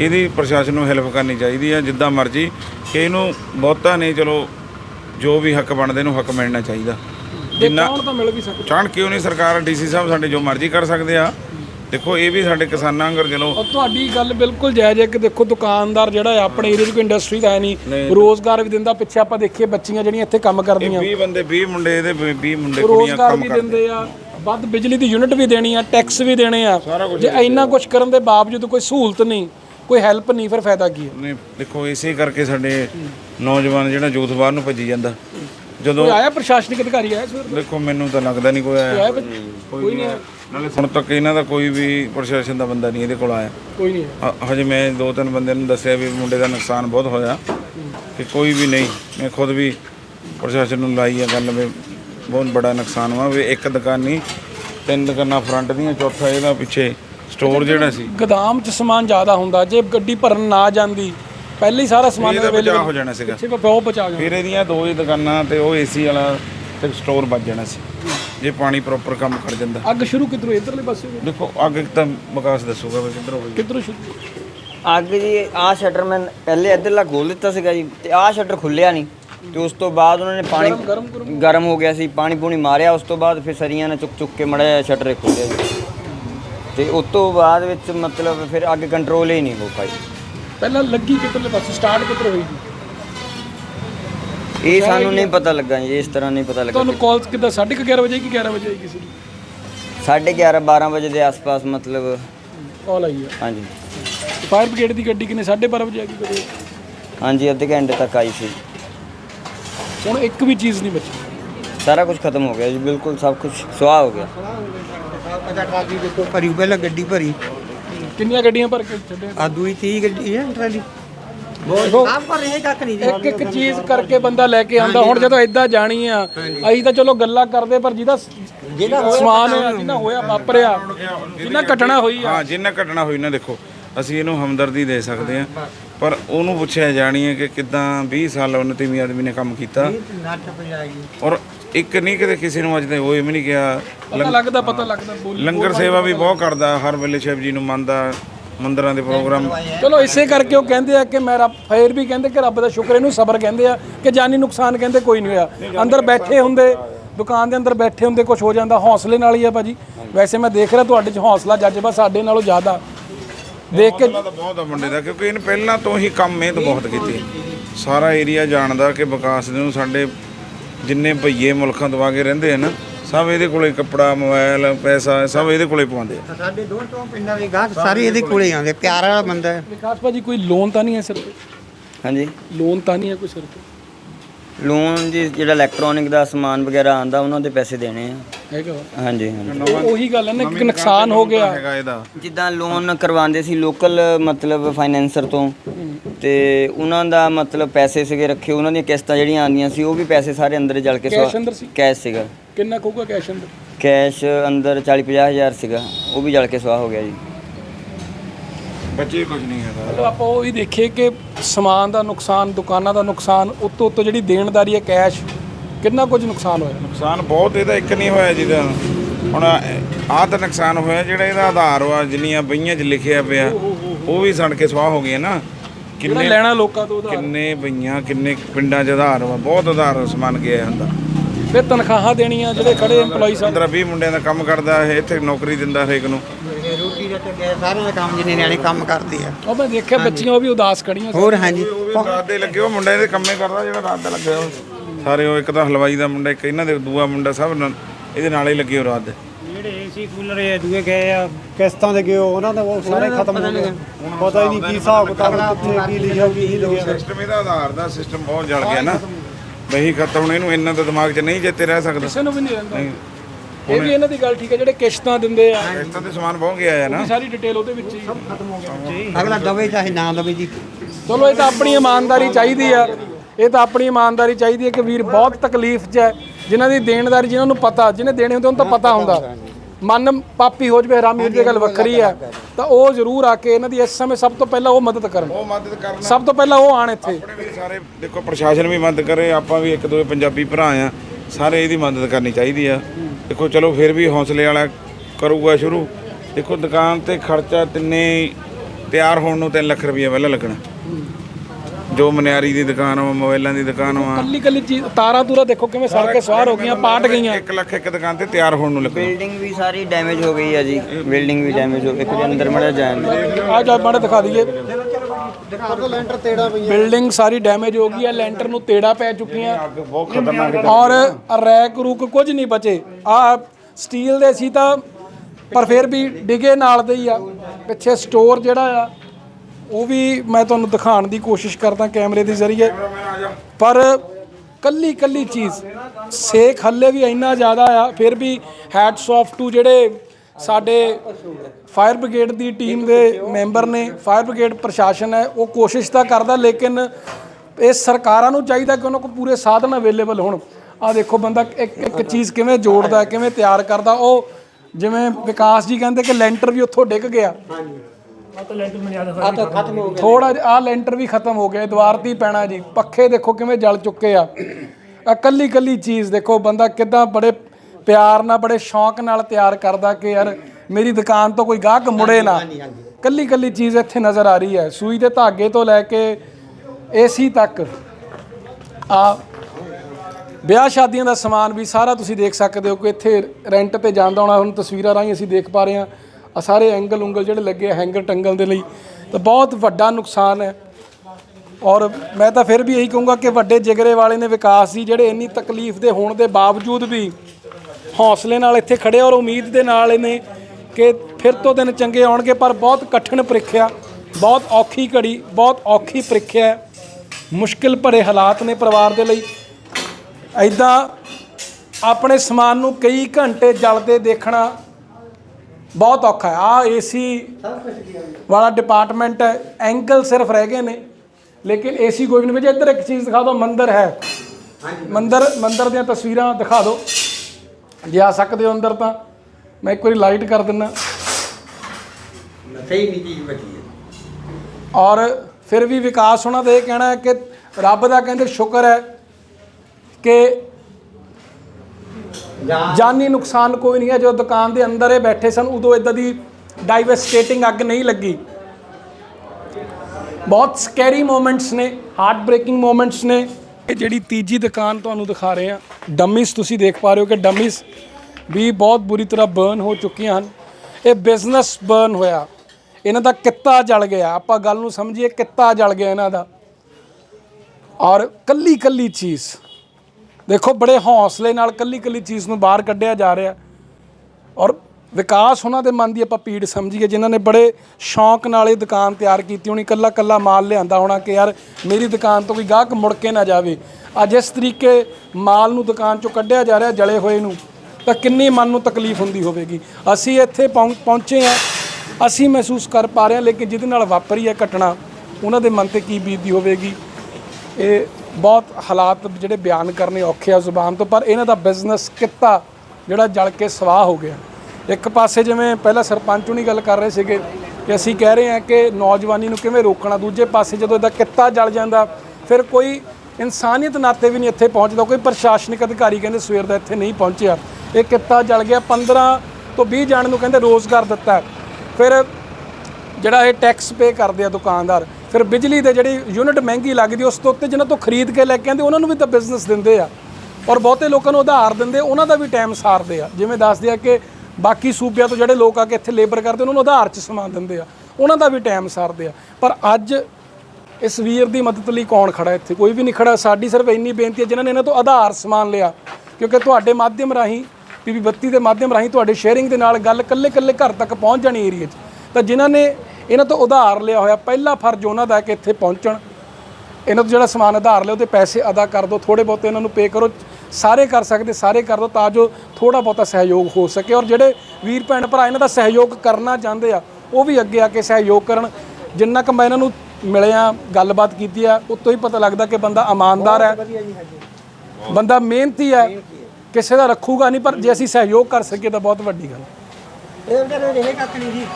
ਇਹਦੀ ਪ੍ਰਸ਼ਾਸਨ ਨੂੰ ਹੈਲਪ ਕਰਨੀ ਚਾਹੀਦੀ ਹੈ ਜਿੱਦਾਂ ਮਰਜ਼ੀ। ਕਿ ਇਹਨੂੰ ਬਹੁਤਾ ਨਹੀਂ ਚਲੋ ਜੋ ਵੀ ਹੱਕ ਬਣਦੇ ਨੂੰ ਹੱਕ ਮਿਲਣਾ ਚਾਹੀਦਾ। ਜਿੰਨਾ ਹੁਣ ਤਾਂ ਮਿਲ ਵੀ ਸਕਦਾ? ਚਾਹਣ ਕਿਉਂ ਨਹੀਂ ਸਰਕਾਰ ਡੀਸੀ ਸਾਹਿਬ ਸਾਡੇ ਜੋ ਮਰਜ਼ੀ ਕਰ ਸਕਦੇ ਆ। ਦੇਖੋ ਇਹ ਵੀ ਸਾਡੇ ਕਿਸਾਨਾਂ ਅੰਗਰ ਚਲੋ। ਔਰ ਤੁਹਾਡੀ ਗੱਲ ਬਿਲਕੁਲ ਜਾਇਜ਼ ਹੈ ਕਿ ਦੇਖੋ ਦੁਕਾਨਦਾਰ ਜਿਹੜਾ ਹੈ ਆਪਣੇ ਏਰੀਆ 'ਚ ਕੋਈ ਇੰਡਸਟਰੀ ਤਾਂ ਹੈ ਨਹੀਂ। ਰੋਜ਼ਗਾਰ ਵੀ ਦਿੰਦਾ ਪਿੱਛੇ ਆਪਾਂ ਦੇਖੀਏ ਬੱਚੀਆਂ ਜਿਹੜੀਆਂ ਇੱਥੇ ਕੰਮ ਕਰਦੀਆਂ। 20 ਬੰਦੇ 20 ਮੁੰਡੇ ਇਹਦੇ 20 ਮੁੰਡੇ ਕੁੜੀਆਂ ਰੋਜ਼ਗਾਰ ਕੰਮ ਵੀ ਕਰਦੇ। ਦਿੰਦੇ ਆ ਵੱਧ ਬਿਜਲੀ ਦੀ ਯੂਨਿਟ ਵੀ ਦੇਣੀ ਆ ਟੈਕਸ ਵੀ ਦੇਣੇ ਆ। ਜੇ ਇੰਨਾ ਕੁਝ ਕਰਨ ਦੇ ਬਾਵਜੂਦ ਕੋਈ ਸਹੂਲਤ ਨਹੀਂ ਕੋਈ ਹੈਲਪ ਨਹੀਂ ਫਿਰ ਫਾਇਦਾ ਕੀ ਹੈ? ਨੇ ਦੇਖੋ ਇਸੇ ਕਰਕੇ ਸਾਡੇ ਨੌਜਵਾਨ ਜਿਹੜਾ ਯੂਥ ਬਾਹਰ ਨੂੰ ਭੱਜੀ ਜਾਂਦਾ। ਜਦੋਂ ਕੋਈ ਆਇਆ ਪ੍ਰਸ਼ਾਸਨਿਕ ਅਧਿਕਾਰੀ ਆਇਆ ਸਵੇਰ ਦੇਖੋ ਮੈਨੂੰ ਤਾਂ ਲੱਗਦਾ ਨਹੀਂ ਕੋਈ ਆਇਆ? ਕੋਈ ਨਹੀਂ ਆਇਆ। ਨਾਲੇ ਹੁਣ ਤੱਕ ਇਹਨਾਂ ਦਾ ਕੋਈ ਵੀ ਪ੍ਰਸ਼ਾਸਨ ਦਾ ਬੰਦਾ ਨਹੀਂ ਇਹਦੇ ਕੋਲ ਆਇਆ। ਕੋਈ ਨਹੀਂ ਆਇਆ। ਹ- ਹਜੇ ਮੈਂ ਦੋ ਤਿੰਨ ਬੰਦਿਆਂ ਨੂੰ ਦੱਸਿਆ ਵੀ ਮੁੰਡੇ ਦਾ ਨੁਕਸਾਨ ਬਹੁਤ ਹੋਇਆ ਕਿ ਕੋਈ ਵੀ ਨਹੀਂ। ਮੈਂ ਖੁਦ ਵੀ ਪ੍ਰਸ਼ਾਸਨ ਨੂੰ ਲਾਈ ਆ ਗੱਲ ਵੀ ਬਹੁਤ ਬੜਾ ਨੁਕਸਾਨ ਹੋਇਆ ਵੀ ਇੱਕ ਦੁਕਾਨ ਨਹੀਂ ਤਿੰਨ ਦੁਕਾਨਾਂ ਫਰੰਟ ਦੀਆਂ ਚੌਥਾ ਇਹਦਾ ਪਿੱਛੇ ਸਟੋਰ ਜਿਹੜਾ ਸੀ। ਗੋਦਾਮ 'ਚ ਸਮਾਨ ਜ਼ਿਆਦਾ ਹੁੰਦਾ ਜੇ ਗੱਡੀ ਭਰਨ ਨਾ ਜਾਂਦੀ ਪਹਿਲੇ ਹੀ ਸਾਰਾ ਸਮਾਨ ਇਹਦਾ ਬਚਾਅ ਹੋ ਜਾਣਾ ਸੀਗਾ। ਪਿੱਛੇ ਬਹੁਤ ਬਚਾ ਗਿਆ ਫਿਰ ਇਹਦੀਆਂ ਦੋ ਹੀ ਦੁਕਾਨਾਂ ਤੇ ਉਹ ਏਸੀ ਵਾਲਾ ਤੇ ਸਟੋਰ ਵੱਜ ਜਾਣਾ ਸੀ। ਜੇ ਪਾਣੀ ਪ੍ਰੋਪਰ ਕੰਮ ਕਰ ਜਾਂਦਾ। ਅੱਗ ਸ਼ੁਰੂ ਕਿੱਧਰੋਂ ਇਧਰਲੇ ਪਾਸੇ ਹੋਈ? ਦੇਖੋ ਅੱਗ ਤਾਂ ਵਿਕਾਸ ਦੱਸੂਗਾ ਵੀ ਕਿੱਧਰ ਹੋਈ। ਕਿੱਧਰੋਂ ਸ਼ੁਰੂ? ਅੱਗ ਜੀ ਆਹ ਸ਼ਟਰ ਮੈਂ ਪਹਿਲੇ ਇੱਧਰਲਾ ਖੋਲ ਦਿੱਤਾ ਸੀਗਾ ਜੀ ਤੇ ਆਹ ਸ਼ਟਰ ਖੁੱਲਿਆ ਨਹੀਂ। ਤੇ ਉਸ ਤੋਂ ਬਾਅਦ ਉਹਨਾਂ ਨੇ ਪਾਣੀ ਗਰਮ ਗਰਮ ਹੋ ਗਿਆ ਸੀ ਪਾਣੀ ਪੂਣੀ ਮਾਰਿਆ ਉਸ ਤੋਂ ਬਾਅਦ ਫਿਰ ਸਰੀਆਂ ਨੇ ਚੁੱਕ ਚੁੱਕ ਕੇ ਮੜਿਆ ਸ਼ਟਰ ਖੋਲਿਆ ਜੀ। ਤੇ ਉਸ ਤੋਂ ਬਾਅਦ ਵਿੱਚ ਮਤਲਬ ਫਿਰ ਅੱਗ ਕੰਟਰੋਲ ਹੀ ਨਹੀਂ ਹੋ ਪਾਈ। ਪਹਿਲਾਂ ਲੱਗੀ ਕਿੱਧਰਲੇ ਪਾਸੇ ਸਟਾਰਟ ਕਿੱਧਰ ਹੋਈ ਜੀ? ਇਹ ਸਾਨੂੰ ਨਹੀਂ ਪਤਾ ਲੱਗਾ ਜੀ ਇਸ ਤਰ੍ਹਾਂ ਨਹੀਂ ਪਤਾ ਲੱਗਾ ਤੁਹਾਨੂੰ ਕਾਲਸ ਕਿੱਦਾਂ? 11:30 ਵਜੇ ਕਿ 11 ਵਜੇ ਆਈ ਕਿਸੇ ਦੀ? 11:30 12 ਵਜੇ ਦੇ ਆਸ-ਪਾਸ ਮਤਲਬ ਕਾਲ ਆਈ ਹੈ ਹਾਂਜੀ। ਫਾਇਰ ਬ੍ਰਿਗੇਡ ਦੀ ਗੱਡੀ ਕਿਨੇ? 12:30 ਵਜੇ ਆ ਗਈ ਕਦੇ? ਹਾਂਜੀ ਅੱਧੇ ਘੰਟੇ ਤੱਕ ਆਈ ਸੀ। ਹੁਣ ਇੱਕ ਵੀ ਚੀਜ਼ ਨਹੀਂ ਬਚੀ। ਸਾਰਾ ਕੁਝ ਖਤਮ ਹੋ ਗਿਆ ਜੀ ਬਿਲਕੁਲ ਸਭ ਕੁਝ ਸੁਆਹ ਹੋ ਗਿਆ। ਪਤਾ ਟਰਾਲੀ ਦੇਖੋ ਭਰੀ ਪਹਿਲਾਂ ਗੱਡੀ ਭਰੀ। ਕਿੰਨੀਆਂ ਗੱਡੀਆਂ ਭਰ ਕੇ ਛੱਡੇ ਆ ਦੂਈ 30 ਗੱਡੀ ਹੈ ਟਰਾਲੀ? ਆਪ ਪਰ ਇਹ ਕੱਖ ਨਹੀਂ ਇੱਕ ਇੱਕ ਚੀਜ਼ ਕਰਕੇ ਬੰਦਾ ਲੈ ਕੇ ਆਉਂਦਾ। ਹੁਣ ਜਦੋਂ ਇਦਾਂ ਜਾਣੀ ਆ ਅਸੀਂ ਤਾਂ ਚਲੋ ਗੱਲਾਂ ਕਰਦੇ ਪਰ ਜਿਹਦਾ ਜਿਹਦਾ ਸਮਾਨ ਹੈ ਜਿਹਨਾਂ ਹੋਇਆ ਵਾਪਰਿਆ ਜਿਹਨਾਂ ਘਟਨਾ ਹੋਈ ਆ। ਹਾਂ ਜਿੰਨਾ ਘਟਨਾ ਹੋਈ ਨਾ ਦੇਖੋ ਅਸੀਂ ਇਹਨੂੰ ਹਮਦਰਦੀ ਦੇ ਸਕਦੇ ਹਾਂ। ਪਰ ਉਹਨੂੰ ਪੁੱਛਿਆ ਜਾਣੀ ਹੈ ਕਿ ਕਿਦਾਂ 20 ਸਾਲ ਉਹਨੇ ਤੀਵੀਂ ਆਦਮੀ ਨੇ ਕੰਮ ਕੀਤਾ। ਔਰ ਇੱਕ ਨਹੀਂ ਕਦੇ ਕਿਸੇ ਨੂੰ ਅੱਜ ਤੇ ਹੋਏ ਵੀ ਨਹੀਂ ਗਿਆ ਪਤਾ ਲੱਗਦਾ ਪਤਾ ਲੱਗਦਾ ਬੋਲੀ ਲੰਗਰ ਸੇਵਾ ਵੀ ਬਹੁਤ ਕਰਦਾ ਹਰ ਵੇਲੇ ਸ਼ਿਵ ਜੀ ਨੂੰ ਮੰਨਦਾ। ਮੰਦਰਾਂ ਦੇ ਪ੍ਰੋਗਰਾਮ। ਚਲੋ ਇਸੇ ਕਰਕੇ ਉਹ ਕਹਿੰਦੇ ਆ ਕਿ ਮੈਂ ਰੱਬ ਫੇਰ ਵੀ ਕਹਿੰਦੇ ਕਿ ਰੱਬ ਦਾ ਸ਼ੁਕਰ ਇਹਨੂੰ ਸਬਰ ਕਹਿੰਦੇ ਆ ਕਿ ਜਾਨੀ ਨੁਕਸਾਨ ਕਹਿੰਦੇ ਕੋਈ ਨਹੀਂ ਹੋਇਆ। ਅੰਦਰ ਬੈਠੇ ਹੁੰਦੇ ਦੁਕਾਨ ਦੇ ਅੰਦਰ ਬੈਠੇ ਹੁੰਦੇ ਕੁਝ ਹੋ ਜਾਂਦਾ ਹੌਸਲੇ ਨਾਲ ਹੀ ਆ ਭਾਜੀ। ਵੈਸੇ ਮੈਂ ਦੇਖ ਰਿਹਾ ਤੁਹਾਡੇ 'ਚ ਹੌਸਲਾ ਜਜ਼ਬਾ ਸਾਡੇ ਨਾਲੋਂ ਜ਼ਿਆਦਾ। ਦੇਖ ਕੇ ਤਾਂ ਬਹੁਤ ਆ ਮੁੰਡੇ ਦਾ ਕਿਉਂਕਿ ਇਹਨੇ ਪਹਿਲਾਂ ਤੋਂ ਹੀ ਕੰਮ ਮਿਹਨਤ ਬਹੁਤ ਕੀਤੀ। ਸਾਰਾ ਏਰੀਆ ਜਾਣਦਾ ਕਿ ਵਿਕਾਸ ਨੂੰ ਸਾਡੇ ਜਿੰਨੇ ਭਈਏ ਮੁਲਕਾਂ ਦਵਾ ਕੇ ਰਹਿੰਦੇ ਆ ਨਾ ਸਭ ਇਹਦੇ ਕੋਲੇ ਕੱਪੜਾ ਮੋਬਾਈਲ ਪੈਸਾ ਸਭ ਇਹਦੇ ਕੋਲੇ ਪਵਾਉਂਦੇ ਆ। ਸਾਡੇ ਦੋ ਤੋਂ ਪਿੰਡਾਂ ਦੇ ਗਾਹਕ ਸਾਰੇ ਇਹਦੇ ਕੋਲੇ ਆਉਂਦੇ ਪਿਆਰ ਵਾਲਾ ਬੰਦਾ ਹੈ। ਵਿਕਾਸ ਭਾਜੀ ਕੋਈ ਲੋਨ ਤਾਂ ਨਹੀਂ ਹੈ ਸਿਰ ਤੇ? ਹਾਂਜੀ। ਲੋਨ ਤਾਂ ਨਹੀਂ ਹੈ ਕੋਈ ਸਿਰ ਤੇ? ਲੋਨ ਜੀ ਜਿਹੜਾ ਇਲੈਕਟ੍ਰੋਨਿਕ ਦਾ ਸਮਾਨ ਵਗੈਰਾ ਆਂਦਾ ਉਹਨਾਂ ਦੇ ਪੈਸੇ ਦੇਣੇ ਆ। ਹੈਗਾ ਵਾ। ਹਾਂਜੀ ਹਾਂਜੀ। ਉਹ- ਉਹੀ ਗੱਲ ਹੈ ਨਾ ਕਿ ਨੁਕਸਾਨ ਹੋ ਗਿਆ। ਹੈਗਾ ਇਹਦਾ। ਜਿੱਦਾਂ ਲੋਨ ਕਰਵਾਉਂਦੇ ਸੀ ਲੋਕਲ ਮਤਲਬ ਫਾਈਨੈਂਸਰ ਤੋਂ ਤੇ ਉਹਨਾਂ ਦਾ ਮਤਲਬ ਪੈਸੇ ਸੀਗੇ ਰੱਖੇ ਉਹਨਾਂ ਦੀਆਂ ਕਿਸ਼ਤਾਂ ਜਿਹੜੀਆਂ ਆਉਂਦੀਆਂ ਸੀ ਉਹ ਵੀ ਪੈਸੇ ਸਾਰੇ ਅੰਦਰ ਜਲ ਕੇ ਕੈਸ਼ ਅੰਦਰ ਸੀ? ਕੈਸ਼ ਸੀਗਾ। ਕਿੰਨਾ ਕਹੂਗਾ ਕੈਸ਼ ਅੰਦਰ? ਕੈਸ਼ ਅੰਦਰ 40 50 ਹਜ਼ਾਰ ਸੀਗਾ ਉਹ ਵੀ ਜਲ ਕੇ ਸਵਾਹ ਹੋ ਗਿਆ ਜੀ। ਬੱਚੇ ਕੁਝ ਨਹੀਂ ਹੈਗਾ। ਮਤਲਬ ਆਪਾਂ ਉਹ ਹੀ ਦੇਖੀਏ ਕਿ ਸਮਾਨ ਦਾ ਨੁਕਸਾਨ ਦੁਕਾਨਾਂ ਦਾ ਨੁਕਸਾਨ ਉੱਤੋਂ ਉੱਤੋਂ ਜਿਹੜੀ ਦੇਣਦਾਰੀ ਹੈ ਕੈਸ਼ ਕਿੰਨਾ ਕੁਝ ਨੁਕਸਾਨ ਹੋਇਆ? ਨੁਕਸਾਨ ਬਹੁਤ ਇਹਦਾ ਇੱਕ ਨਹੀਂ ਹੋਇਆ ਜਿਹਦਾ। ਹੁਣ ਆਹ ਤਾਂ ਨੁਕਸਾਨ ਹੋਇਆ ਜਿਹੜਾ ਇਹਦਾ ਆਧਾਰ ਵਾ ਜਿੰਨੀਆਂ ਬਈਆਂ 'ਚ ਲਿਖਿਆ ਪਿਆ ਉਹ ਵੀ ਸੜ ਕੇ ਸਵਾਹ ਹੋ ਗਈਆਂ ਨਾ। ਕਿੰਨੇ ਲੈਣਾ ਲੋਕਾਂ ਤੋਂ ਉਹਦਾ ਕਿੰਨੇ ਬਈਆਂ ਕਿੰਨੇ ਪਿੰਡਾਂ 'ਚ ਆਧਾਰ ਵਾ ਬਹੁਤ ਆਧਾਰ ਸਮਾਨ ਗਿਆ ਹੁੰਦਾ। ਫਿਰ ਤਨਖਾਹਾਂ ਦੇਣੀਆਂ ਜਿਹੜੇ ਖੜੇ EMPLOYEE ਸਨ। 15 20 ਮੁੰਡਿਆਂ ਦਾ ਕੰਮ ਕਰਦਾ ਇਹ ਇੱਥੇ ਨੌਕਰੀ ਦਿੰਦਾ ਹਰੇਕ ਨੂੰ। ਰੋਟੀ ਦਾ ਤੇ ਗੈਸ ਸਾਰਿਆਂ ਦਾ ਕੰਮ ਜਿੰਨੇ ਨਿਆਣੇ ਕੰਮ ਕਰਦੇ ਆ। ਉਹ ਮੈਂ ਦੇਖਿਆ ਬੱਚੀਆਂ ਉਹ ਵੀ ਉਦਾਸ ਖੜੀਆਂ ਹੋਰ ਹਾਂਜੀ। ਉਹ ਵੀ ਰਾਤ ਦੇ ਲੱਗੇ ਉਹ ਮੁੰਡਾ ਇਹਦੇ ਕੰਮੇ ਕਰਦਾ ਜਿਹੜਾ ਰਾਤ ਦਾ ਲੱਗਿਆ ਉਹ ਸਾਰੇ ਉਹ ਇੱਕ ਤਾਂ ਹਲਵਾਈ ਦਾ ਮੁੰਡਾ ਇੱਕ ਇਹਨਾਂ ਦੇ ਦੂਆ ਮੁੰਡਾ ਸਭ ਨਾਲ- ਇਹਦੇ ਨਾਲ ਹੀ ਲੱਗੇ ਉਹ ਰਾਤ ਦੇ। ਜਿਹੜੇ ਏਸੀ ਕੂਲਰ ਇਹ ਦੂਏ ਗਏ ਆ ਕਿਸ਼ਤਾਂ ਦੇ ਗਏ ਉਹਨਾਂ ਦਾ ਉਹ ਸਾਰੇ ਖਤਮ ਹੋ ਗਏ। ਪਤਾ ਹੀ ਨਹੀਂ ਕੀ ਹਿਸਾਬ ਕਿਤਾਬ ਕਿੱਥੇ ਕੀ ਲਿਖਿਆ ਕੀ ਨਹੀਂ ਲਿਖਿਆ ਸਿਸਟਮ ਇਹਦਾ ਆਧਾਰ ਦਾ ਸਿਸਟਮ ਬਹੁਤ ਜਲ ਗਿਆ ਨਾ। ਬਈ ਖਤਮ ਹੁਣ ਇਹਨੂੰ ਇੰਨਾ ਤਾਂ ਦਿਮਾਗ 'ਚ ਨਹੀਂ ਜਿੱਤੇ ਰਹਿ ਸਕਦਾ। ਕਿਸੇ ਨੂੰ ਵੀ ਨਹੀਂ ਰਹਿੰਦਾ। ਇਹ ਵੀ ਇਹਨਾਂ ਦੀ ਗੱਲ ਠੀਕ ਹੈ ਜਿਹੜੇ ਕਿਸ਼ਤਾਂ ਦਿੰਦੇ ਆ। ਇਸ ਤਾਂ ਸਮਾਨ ਬਹੁਤ ਗਿਆ ਆ ਨਾ। ਸਾਰੀ ਡਿਟੇਲ ਉਹਦੇ ਵਿੱਚ ਹੀ। ਅਗਲਾ ਦਵੇ ਚਾਹੇ ਨਾ ਦਵੇ ਜੀ। ਚਲੋ ਇਹ ਤਾਂ ਆਪਣੀ ਇਮਾਨਦਾਰੀ ਚਾਹੀਦੀ ਆ। ਇਹ ਤਾਂ ਆਪਣੀ ਇਮਾਨਦਾਰੀ ਚਾਹੀਦੀ ਹੈ ਕਿ ਵੀਰ ਬਹੁਤ ਤਕਲੀਫ 'ਚ ਹੈ। ਜਿਨ੍ਹਾਂ ਦੀ ਦੇਣਦਾਰੀ ਜਿਨ੍ਹਾਂ ਨੂੰ ਪਤਾ ਜਿਹਨੇ ਦੇਣੇ ਹੁੰਦੇ ਉਹਨੂੰ ਤਾਂ ਪਤਾ ਹੁੰਦਾ। ਮਨ ਪਾਪੀ ਹੋ ਜਵੇ ਹਰਾਮੀ ਹੋ ਜਵੇ ਗੱਲ ਵੱਖਰੀ ਹੈ। ਤਾਂ ਉਹ ਜ਼ਰੂਰ ਆ ਕੇ ਇਹਨਾਂ ਦੀ ਇਸ ਸਮੇਂ ਸਭ ਤੋਂ ਪਹਿਲਾਂ ਉਹ ਮਦਦ ਕਰਨ। ਉਹ ਮਦਦ ਕਰਨਾ। ਸਭ ਤੋਂ ਪਹਿਲਾਂ ਉਹ ਆਣ ਇੱਥੇ। ਆਪਣੇ ਵੀ ਸਾਰੇ ਦੇਖੋ ਪ੍ਰਸ਼ਾਸਨ ਵੀ ਮਦਦ ਕਰੇ ਆਪਾਂ ਵੀ ਇੱਕ ਦੋ ਪੰਜਾਬੀ ਭਰਾ ਆ ਸਾਰੇ ਇਹਦੀ ਮਦਦ ਕਰਨੀ ਚਾਹੀਦੀ ਆ। ਦੇਖੋ ਚਲੋ ਫਿਰ ਵੀ ਹੌਸਲੇ ਵਾਲਾ ਕਰੂਗਾ ਸ਼ੁਰੂ। ਦੇਖੋ ਦੁਕਾਨ ਤੇ ਖਰਚਾ ਤਿੰਨੇ ਤਿਆਰ ਹੋਣ ਨੂੰ 3 ਲੱਖ ਰੁਪਏ ਪਹਿਲਾਂ ਲੱਗਣਾ। ਜੋ ਮਨਿਆਰੀ ਦੀ ਦੁਕਾਨ ਆ ਮੋਬਾਈਲਾਂ ਦੀ ਦੁਕਾਨ ਆ। ਕੱਲੀ ਕੱਲੀ ਚੀਜ਼ ਤਾਰਾਂ ਤੂਰਾ ਦੇਖੋ ਕਿਵੇਂ ਸੜ ਕੇ ਸਵਾਰ ਹੋ ਗਈਆਂ ਪਾਟ ਗਈਆਂ। 1 ਲੱਖ ਇੱਕ ਦੁਕਾਨ ਤੇ ਤਿਆਰ ਹੋਣ ਨੂੰ ਲੱਗਣਾ। ਬਿਲਡਿੰਗ ਵੀ ਸਾਰੀ ਡੈਮੇਜ ਹੋ ਗਈ ਆ ਜੀ। ਬਿਲਡਿੰਗ ਵੀ ਡੈਮੇਜ ਹੋ ਇੱਕ ਦੇ ਅੰਦਰ ਮੜਾ ਜਾਣ ਆ ਜਾ ਮਾੜੇ ਦਿਖਾ ਦਈਏ। ਬਿਲਡਿੰਗ ਸਾਰੀ ਡੈਮੇਜ ਹੋ ਗਈ ਹੈ ਲੈਂਟਰ ਨੂੰ ਤੇੜਾ ਪੈ ਚੁੱਕੀਆਂ। ਅੱਗ ਬਹੁਤ ਖਤਰਨਾਕ ਔਰ ਰੈਕ ਰੂਕ ਕੁਝ ਨਹੀਂ ਬਚੇ। ਆ ਸਟੀਲ ਦੇ ਸੀ ਤਾਂ ਪਰ ਫਿਰ ਵੀ ਡਿਗੇ ਨਾਲ ਦੇ ਹੀ ਆ। ਪਿੱਛੇ ਸਟੋਰ ਜਿਹੜਾ ਆ ਉਹ ਵੀ ਮੈਂ ਤੁਹਾਨੂੰ ਦਿਖਾਉਣ ਦੀ ਕੋਸ਼ਿਸ਼ ਕਰਦਾ ਕੈਮਰੇ ਦੇ ਜ਼ਰੀਏ। ਪਰ ਕੱਲੀ ਕੱਲੀ ਚੀਜ਼, ਸੇਕ ਹੱਲੇ ਵੀ ਇੰਨਾ ਜ਼ਿਆਦਾ ਆ, ਫਿਰ ਵੀ ਹੈਟਸ ਆਫ ਟੂ ਜਿਹੜੇ ਸਾਡੇ ਫਾਇਰ ਬ੍ਰਿਗੇਡ ਦੀ ਟੀਮ ਦੇ ਮੈਂਬਰ ਨੇ ਫਾਇਰ ਬ੍ਰਿਗੇਡ ਪ੍ਰਸ਼ਾਸਨ ਹੈ, ਉਹ ਕੋਸ਼ਿਸ਼ ਤਾਂ ਕਰਦਾ, ਲੇਕਿਨ ਇਹ ਸਰਕਾਰਾਂ ਨੂੰ ਚਾਹੀਦਾ ਕਿ ਉਹਨਾਂ ਕੋਲ ਪੂਰੇ ਸਾਧਨ ਅਵੇਲੇਬਲ ਹੋਣ। ਆ ਦੇਖੋ ਬੰਦਾ ਇੱਕ ਇੱਕ ਚੀਜ਼ ਕਿਵੇਂ ਜੋੜਦਾ, ਕਿਵੇਂ ਤਿਆਰ ਕਰਦਾ, ਉਹ ਜਿਵੇਂ ਵਿਕਾਸ ਜੀ ਕਹਿੰਦੇ ਕਿ ਲੈਂਟਰ ਵੀ ਉੱਥੋਂ ਡਿੱਗ ਗਿਆ। ਥੋੜਾ ਆ ਲੈਂਟਰ ਵੀ ਖਤਮ ਹੋ ਗਿਆ ਦੀਵਾਰ ਤੇ ਹੀ ਪੈਣਾ ਜੀ। ਪੱਖੇ ਦੇਖੋ ਕਿਵੇਂ ਜਲ ਚੁੱਕੇ ਆ। ਆ ਕੱਲੀ ਕੱਲੀ ਚੀਜ਼ ਦੇਖੋ ਬੰਦਾ ਕਿਦਾਂ ਬੜੇ ਪਿਆਰ ਨਾਲ ਬੜੇ ਸ਼ੌਂਕ ਨਾਲ ਤਿਆਰ ਕਰਦਾ ਕਿ ਯਾਰ ਮੇਰੀ ਦੁਕਾਨ ਤੋਂ ਕੋਈ ਗਾਹਕ ਮੁੜੇ ਨਾ। ਕੱਲੀ ਕੱਲੀ ਚੀਜ਼ ਇੱਥੇ ਨਜ਼ਰ ਆ ਰਹੀ ਹੈ। ਸੂਈ ਦੇ ਧਾਗੇ ਤੋਂ ਲੈ ਕੇ ਏਸੀ ਤੱਕ। ਆ ਵਿਆਹ ਸ਼ਾਦੀਆਂ ਦਾ ਸਮਾਨ ਵੀ ਸਾਰਾ ਤੁਸੀਂ ਦੇਖ ਸਕਦੇ ਹੋ ਕਿ ਇੱਥੇ ਰੈਂਟ ਤੇ ਜਾਂਦਾ ਹੋਣਾ ਹੁਣ ਤਸਵੀਰਾਂ ਰਾਹੀਂ ਅਸੀਂ ਦੇਖ ਪਾ ਰਹੇ ਹਾਂ। ਆ ਸਾਰੇ ਐਂਗਲ ਉਂਗਲ ਜਿਹੜੇ ਲੱਗੇ ਆ ਹੈਂਗਰ ਟੰਗਲ ਦੇ ਲਈ, ਤਾਂ ਬਹੁਤ ਵੱਡਾ ਨੁਕਸਾਨ ਹੈ ਔਰ ਮੈਂ ਤਾਂ ਫਿਰ ਵੀ ਇਹੀ ਕਹੂੰਗਾ ਕਿ ਵੱਡੇ ਜਿਗਰੇ ਵਾਲੇ ਨੇ ਵਿਕਾਸ ਦੀ ਜਿਹੜੇ ਇੰਨੀ ਤਕਲੀਫ ਦੇ ਹੋਣ ਦੇ ਬਾਵਜੂਦ ਵੀ ਹੌਸਲੇ ਨਾਲ ਇੱਥੇ ਖੜੇ ਔਰ ਉਮੀਦ ਦੇ ਨਾਲ ਇਹਨੇ ਕਿ ਫਿਰ ਤੋਂ ਦਿਨ ਚੰਗੇ ਆਉਣਗੇ, ਪਰ ਬਹੁਤ ਕਠਿਨ ਪ੍ਰੀਖਿਆ, ਬਹੁਤ ਔਖੀ ਘੜੀ, ਬਹੁਤ ਔਖੀ ਪ੍ਰੀਖਿਆ ਹੈ। ਮੁਸ਼ਕਿਲ ਭਰੇ ਹਾਲਾਤ ਨੇ ਪਰਿਵਾਰ ਦੇ ਲਈ ਐਦਾਂ ਆਪਣੇ ਸਮਾਨ ਨੂੰ ਕਈ ਘੰਟੇ ਜਲਦੇ ਦੇਖਣਾ ਬਹੁਤ ਔਖਾ ਆ ਏਸੀ ਵਾਲਾ ਡਿਪਾਰਟਮੈਂਟ ਐਂਗਲ ਸਿਰਫ ਰਹਿ ਗਏ ਨੇ। ਲੇਕਿਨ ਏਸੀ ਨਹੀਂ ਵਜੇ ਇੱਧਰ ਇੱਕ ਚੀਜ਼ ਦਿਖਾ ਦਿਓ ਮੰਦਿਰ ਹੈ। ਮੰਦਿਰ। ਮੰਦਿਰ ਦੀਆਂ ਤਸਵੀਰਾਂ ਦਿਖਾ ਦਿਓ। ਜੇ ਆ ਸਕਦੇ ਹੋ ਅੰਦਰ ਤਾਂ। ਮੈਂ ਇੱਕ ਵਾਰੀ ਲਾਈਟ ਕਰ ਦਿੰਨਾ। ਸਹੀ ਨਹੀਂ ਚੀਜ਼ ਬਚੀ ਹੈ। ਔਰ ਫਿਰ ਵੀ ਵਿਕਾਸ ਉਹਨਾਂ ਦਾ ਇਹ ਕਹਿਣਾ ਹੈ ਕਿ ਰੱਬ ਦਾ ਕਹਿੰਦੇ ਸ਼ੁਕਰ ਹੈ ਕਿ ਜਾਨੀ ਨੁਕਸਾਨ ਕੋਈ ਨਹੀਂ ਹੈ, ਜਦੋਂ ਦੁਕਾਨ ਦੇ ਅੰਦਰ ਇਹ ਬੈਠੇ ਸਨ, ਉਦੋਂ ਇਦਾਂ ਦੀ ਡਾਈਵਰਸਟੇਟਿੰਗ ਅੱਗ ਨਹੀਂ ਲੱਗੀ। ਬਹੁਤ ਸਕੈਰੀ ਮੂਮੈਂਟਸ ਨੇ ਹਾਰਟ ਬ੍ਰੇਕਿੰਗ ਮੂਮੈਂਟਸ ਨੇ। ਇਹ ਜਿਹੜੀ ਤੀਜੀ ਦੁਕਾਨ ਤੁਹਾਨੂੰ ਦਿਖਾ ਰਹੇ ਹਾਂ ਡੰਮੀਜ਼ ਤੁਸੀਂ ਦੇਖ ਪਾ ਰਹੇ ਹੋ ਕਿ ਡੰਮੀਜ਼ ਵੀ ਬਹੁਤ ਬੁਰੀ ਤਰ੍ਹਾਂ ਬਰਨ ਹੋ ਚੁੱਕੀਆਂ ਹਨ। ਇਹ ਬਿਜ਼ਨਸ ਬਰਨ ਹੋਇਆ। ਇਹਨਾਂ ਦਾ ਕਿੱਤਾ ਜਲ ਗਿਆ। ਆਪਾਂ ਗੱਲ ਨੂੰ ਸਮਝੀਏ, ਕਿੱਤਾ ਜਲ ਗਿਆ ਇਹਨਾਂ ਦਾ। ਔਰ ਕੱਲੀ ਕੱਲੀ ਚੀਜ਼। ਦੇਖੋ, ਬੜੇ ਹੌਸਲੇ ਨਾਲ ਕੱਲੀ ਕੱਲੀ ਚੀਜ਼ ਨੂੰ ਬਾਹਰ ਕੱਢਿਆ ਜਾ ਰਿਹਾ। ਔਰ ਵਿਕਾਸ ਉਹਨਾਂ ਦੇ ਮਨ ਦੀ ਆਪਾਂ ਪੀੜ ਸਮਝੀਏ, ਜਿਨ੍ਹਾਂ ਨੇ ਬੜੇ ਸ਼ੌਂਕ ਨਾਲ ਇਹ ਦੁਕਾਨ ਤਿਆਰ ਕੀਤੀ ਹੋਣੀ, ਕੱਲਾ ਕੱਲਾ ਮਾਲ ਲਿਆਂਦਾ ਹੋਣਾ ਕਿ ਯਾਰ ਮੇਰੀ ਦੁਕਾਨ ਤੋਂ ਕੋਈ ਗਾਹਕ ਮੁੜ ਕੇ ਨਾ ਜਾਵੇ। ਅੱਜ ਇਸ ਤਰੀਕੇ ਮਾਲ ਨੂੰ ਦੁਕਾਨ ਚੋਂ ਕੱਢਿਆ ਜਾ ਰਿਹਾ ਜਲੇ ਹੋਏ ਨੂੰ, ਤਾਂ ਕਿੰਨੀ ਮਨ ਨੂੰ ਤਕਲੀਫ ਹੁੰਦੀ ਹੋਵੇਗੀ। ਅਸੀਂ ਇੱਥੇ ਪਹੁੰ- ਪਹੁੰਚੇ ਹਾਂ, ਅਸੀਂ ਮਹਿਸੂਸ ਕਰ ਪਾ ਰਹੇ ਹਾਂ, ਲੇਕਿਨ ਜਿਹਦੇ ਨਾਲ ਵਾਪਰੀ ਹੈ ਘਟਨਾ, ਉਹਨਾਂ ਦੇ ਮਨ ਤੇ ਕੀ ਬੀਤਦੀ ਹੋਵੇਗੀ, ਇਹ ਬਹੁਤ ਹਾਲਾਤ ਜਿਹੜੇ ਬਿਆਨ ਕਰਨੇ ਔਖੇ ਆ ਜ਼ੁਬਾਨ ਤੋਂ, ਪਰ ਇਹਨਾਂ ਦਾ ਬਿਜ਼ਨਸ ਕਿੱਤਾ ਜਿਹੜਾ ਜਲ ਕੇ ਸਵਾਹ ਹੋ ਗਿਆ। ਇੱਕ ਪਾਸੇ ਜਿਵੇਂ ਪਹਿਲਾਂ ਸਰਪੰਚ ਹੁਣੀ ਗੱਲ ਕਰ ਰਹੇ ਸੀਗੇ ਕਿ ਅਸੀਂ ਕਹਿ ਰਹੇ ਹਾਂ ਕਿ ਨੌਜਵਾਨੀ ਨੂੰ ਕਿਵੇਂ ਰੋਕਣਾ, ਦੂਜੇ ਪਾਸੇ ਜਦੋਂ ਇਹਦਾ ਕਿੱਤਾ ਜਲ ਜਾਂਦਾ, ਫਿਰ ਕੋਈ ਇਨਸਾਨੀਅਤ ਨਾਤੇ ਵੀ ਨਹੀਂ ਇੱਥੇ ਪਹੁੰਚਦਾ, ਕੋਈ ਪ੍ਰਸ਼ਾਸਨਿਕ ਅਧਿਕਾਰੀ ਕਹਿੰਦੇ ਸਵੇਰ ਦਾ ਇੱਥੇ ਨਹੀਂ ਪਹੁੰਚਿਆ। ਇਹ ਕਿੱਤਾ ਜਲ ਗਿਆ 15 ਤੋਂ 20 ਜਾਣ ਨੂੰ ਕਹਿੰਦੇ ਰੋਜ਼ਗਾਰ ਦਿੱਤਾ। ਫਿਰ ਜਿਹੜਾ ਇਹ ਟੈਕਸ ਪੇ ਕਰਦੇ ਆ ਦੁਕਾਨਦਾਰ ਫਿਰ ਬਿਜਲੀ ਦੇ ਜਿਹੜੀ ਯੂਨਿਟ ਮਹਿੰਗੀ ਲੱਗਦੀ, ਉਸ ਤੋਂ ਉੱਤੇ ਜਿਹਨਾਂ ਤੋਂ ਖਰੀਦ ਕੇ ਲੈ ਕੇ ਆਉਂਦੇ, ਉਹਨਾਂ ਨੂੰ ਵੀ ਤਾਂ ਬਿਜ਼ਨਸ ਦਿੰਦੇ ਆ। ਔਰ ਬਹੁਤੇ ਲੋਕਾਂ ਨੂੰ ਉਧਾਰ ਦਿੰਦੇ, ਉਹਨਾਂ ਦਾ ਵੀ ਟਾਈਮ ਸਾਰਦੇ ਆ। ਜਿਵੇਂ ਦੱਸਦੇ ਆ ਕਿ ਬਾਕੀ ਸੂਬਿਆਂ ਤੋਂ ਜਿਹੜੇ ਲੋਕ ਆ ਕੇ ਇੱਥੇ ਲੇਬਰ ਕਰਦੇ, ਉਹਨਾਂ ਨੂੰ ਉਧਾਰ 'ਚ ਸਮਾਨ ਦਿੰਦੇ ਆ। ਉਹਨਾਂ ਦਾ ਵੀ ਟਾਈਮ ਸਾਰਦੇ ਆ। ਪਰ ਅੱਜ ਇਸ ਵੀਰ ਦੀ ਮਦਦ ਲਈ ਕੌਣ ਖੜਾ ਇੱਥੇ? ਕੋਈ ਵੀ ਨਹੀਂ ਖੜਾ। ਸਾਡੀ ਸਿਰਫ ਇੰਨੀ ਬੇਨਤੀ ਹੈ, ਜਿਨ੍ਹਾਂ ਨੇ ਇਹਨਾਂ ਤੋਂ ਆਧਾਰ ਸਮਾਨ ਲਿਆ। ਕਿਉਂਕਿ ਤੁਹਾਡੇ ਮਾਧਿਅਮ ਰਾਹੀਂ ਪੀਪੀ ਬੱਤੀ ਦੇ ਮਾਧਿਅਮ ਰਾਹੀਂ ਤੁਹਾਡੇ ਸ਼ੇਅਰਿੰਗ ਦੇ ਨਾਲ ਗੱਲ ਕੱਲੇ ਕੱਲੇ ਘਰ ਤੱਕ ਪਹੁੰਚ ਜਾਣੀ ਏਰੀਆ 'ਚ। ਤਾਂ ਜਿਨ੍ਹਾਂ ਨੇ ਇਹਨਾਂ ਤੋਂ ਉਧਾਰ ਲਿਆ ਹੋਇਆ ਪਹਿਲਾ ਫਰਜ਼ ਉਹਨਾਂ ਦਾ ਹੈ ਕਿ ਇੱਥੇ ਪਹੁੰਚਣ। ਇਹਨਾਂ ਤੋਂ ਜਿਹੜਾ ਸਮਾਨ ਉਧਾਰ ਲਿਆ ਉਹਦੇ ਪੈਸੇ ਅਦਾ ਕਰ ਦਿਓ ਥੋੜੇ ਬਹੁਤੇ ਇਹਨਾਂ ਨੂੰ ਪੇ ਕਰੋ ਸਾਰੇ ਕਰ ਸਕਦੇ ਸਾਰੇ ਕਰ ਦਿਓ ਤਾਂ ਜੋ ਥੋੜਾ ਬਹੁਤਾ ਸਹਿਯੋਗ ਹੋ ਸਕੇ। ਔਰ ਜਿਹੜੇ ਵੀਰ ਭੈਣ ਭਰਾ ਇਹਨਾਂ ਦਾ ਸਹਿਯੋਗ ਕਰਨਾ ਚਾਹੁੰਦੇ ਆ ਉਹ ਵੀ ਅੱਗੇ ਆ ਕੇ ਸਹਿਯੋਗ ਕਰਨ। ਜਿੰਨਾ ਕੁ ਮੈਂ ਇਹਨਾਂ ਨੂੰ ਮਿਲਿਆ ਗੱਲਬਾਤ ਕੀਤੀ ਆ ਉਤੋਂ ਹੀ ਪਤਾ ਲੱਗਦਾ ਕਿ ਬੰਦਾ ਇਮਾਨਦਾਰ ਹੈ। ਬੰਦਾ ਮਿਹਨਤੀ ਹੈ ਕਿਸੇ ਦਾ ਰੱਖੂਗਾ ਨਹੀਂ ਪਰ ਜੇ ਅਸੀਂ ਸਹਿਯੋਗ ਕਰ ਸਕੀਏ ਤਾਂ ਬਹੁਤ ਵੱਡੀ ਗੱਲ। ਇਹ ਨਹੀਂ ਜੀ।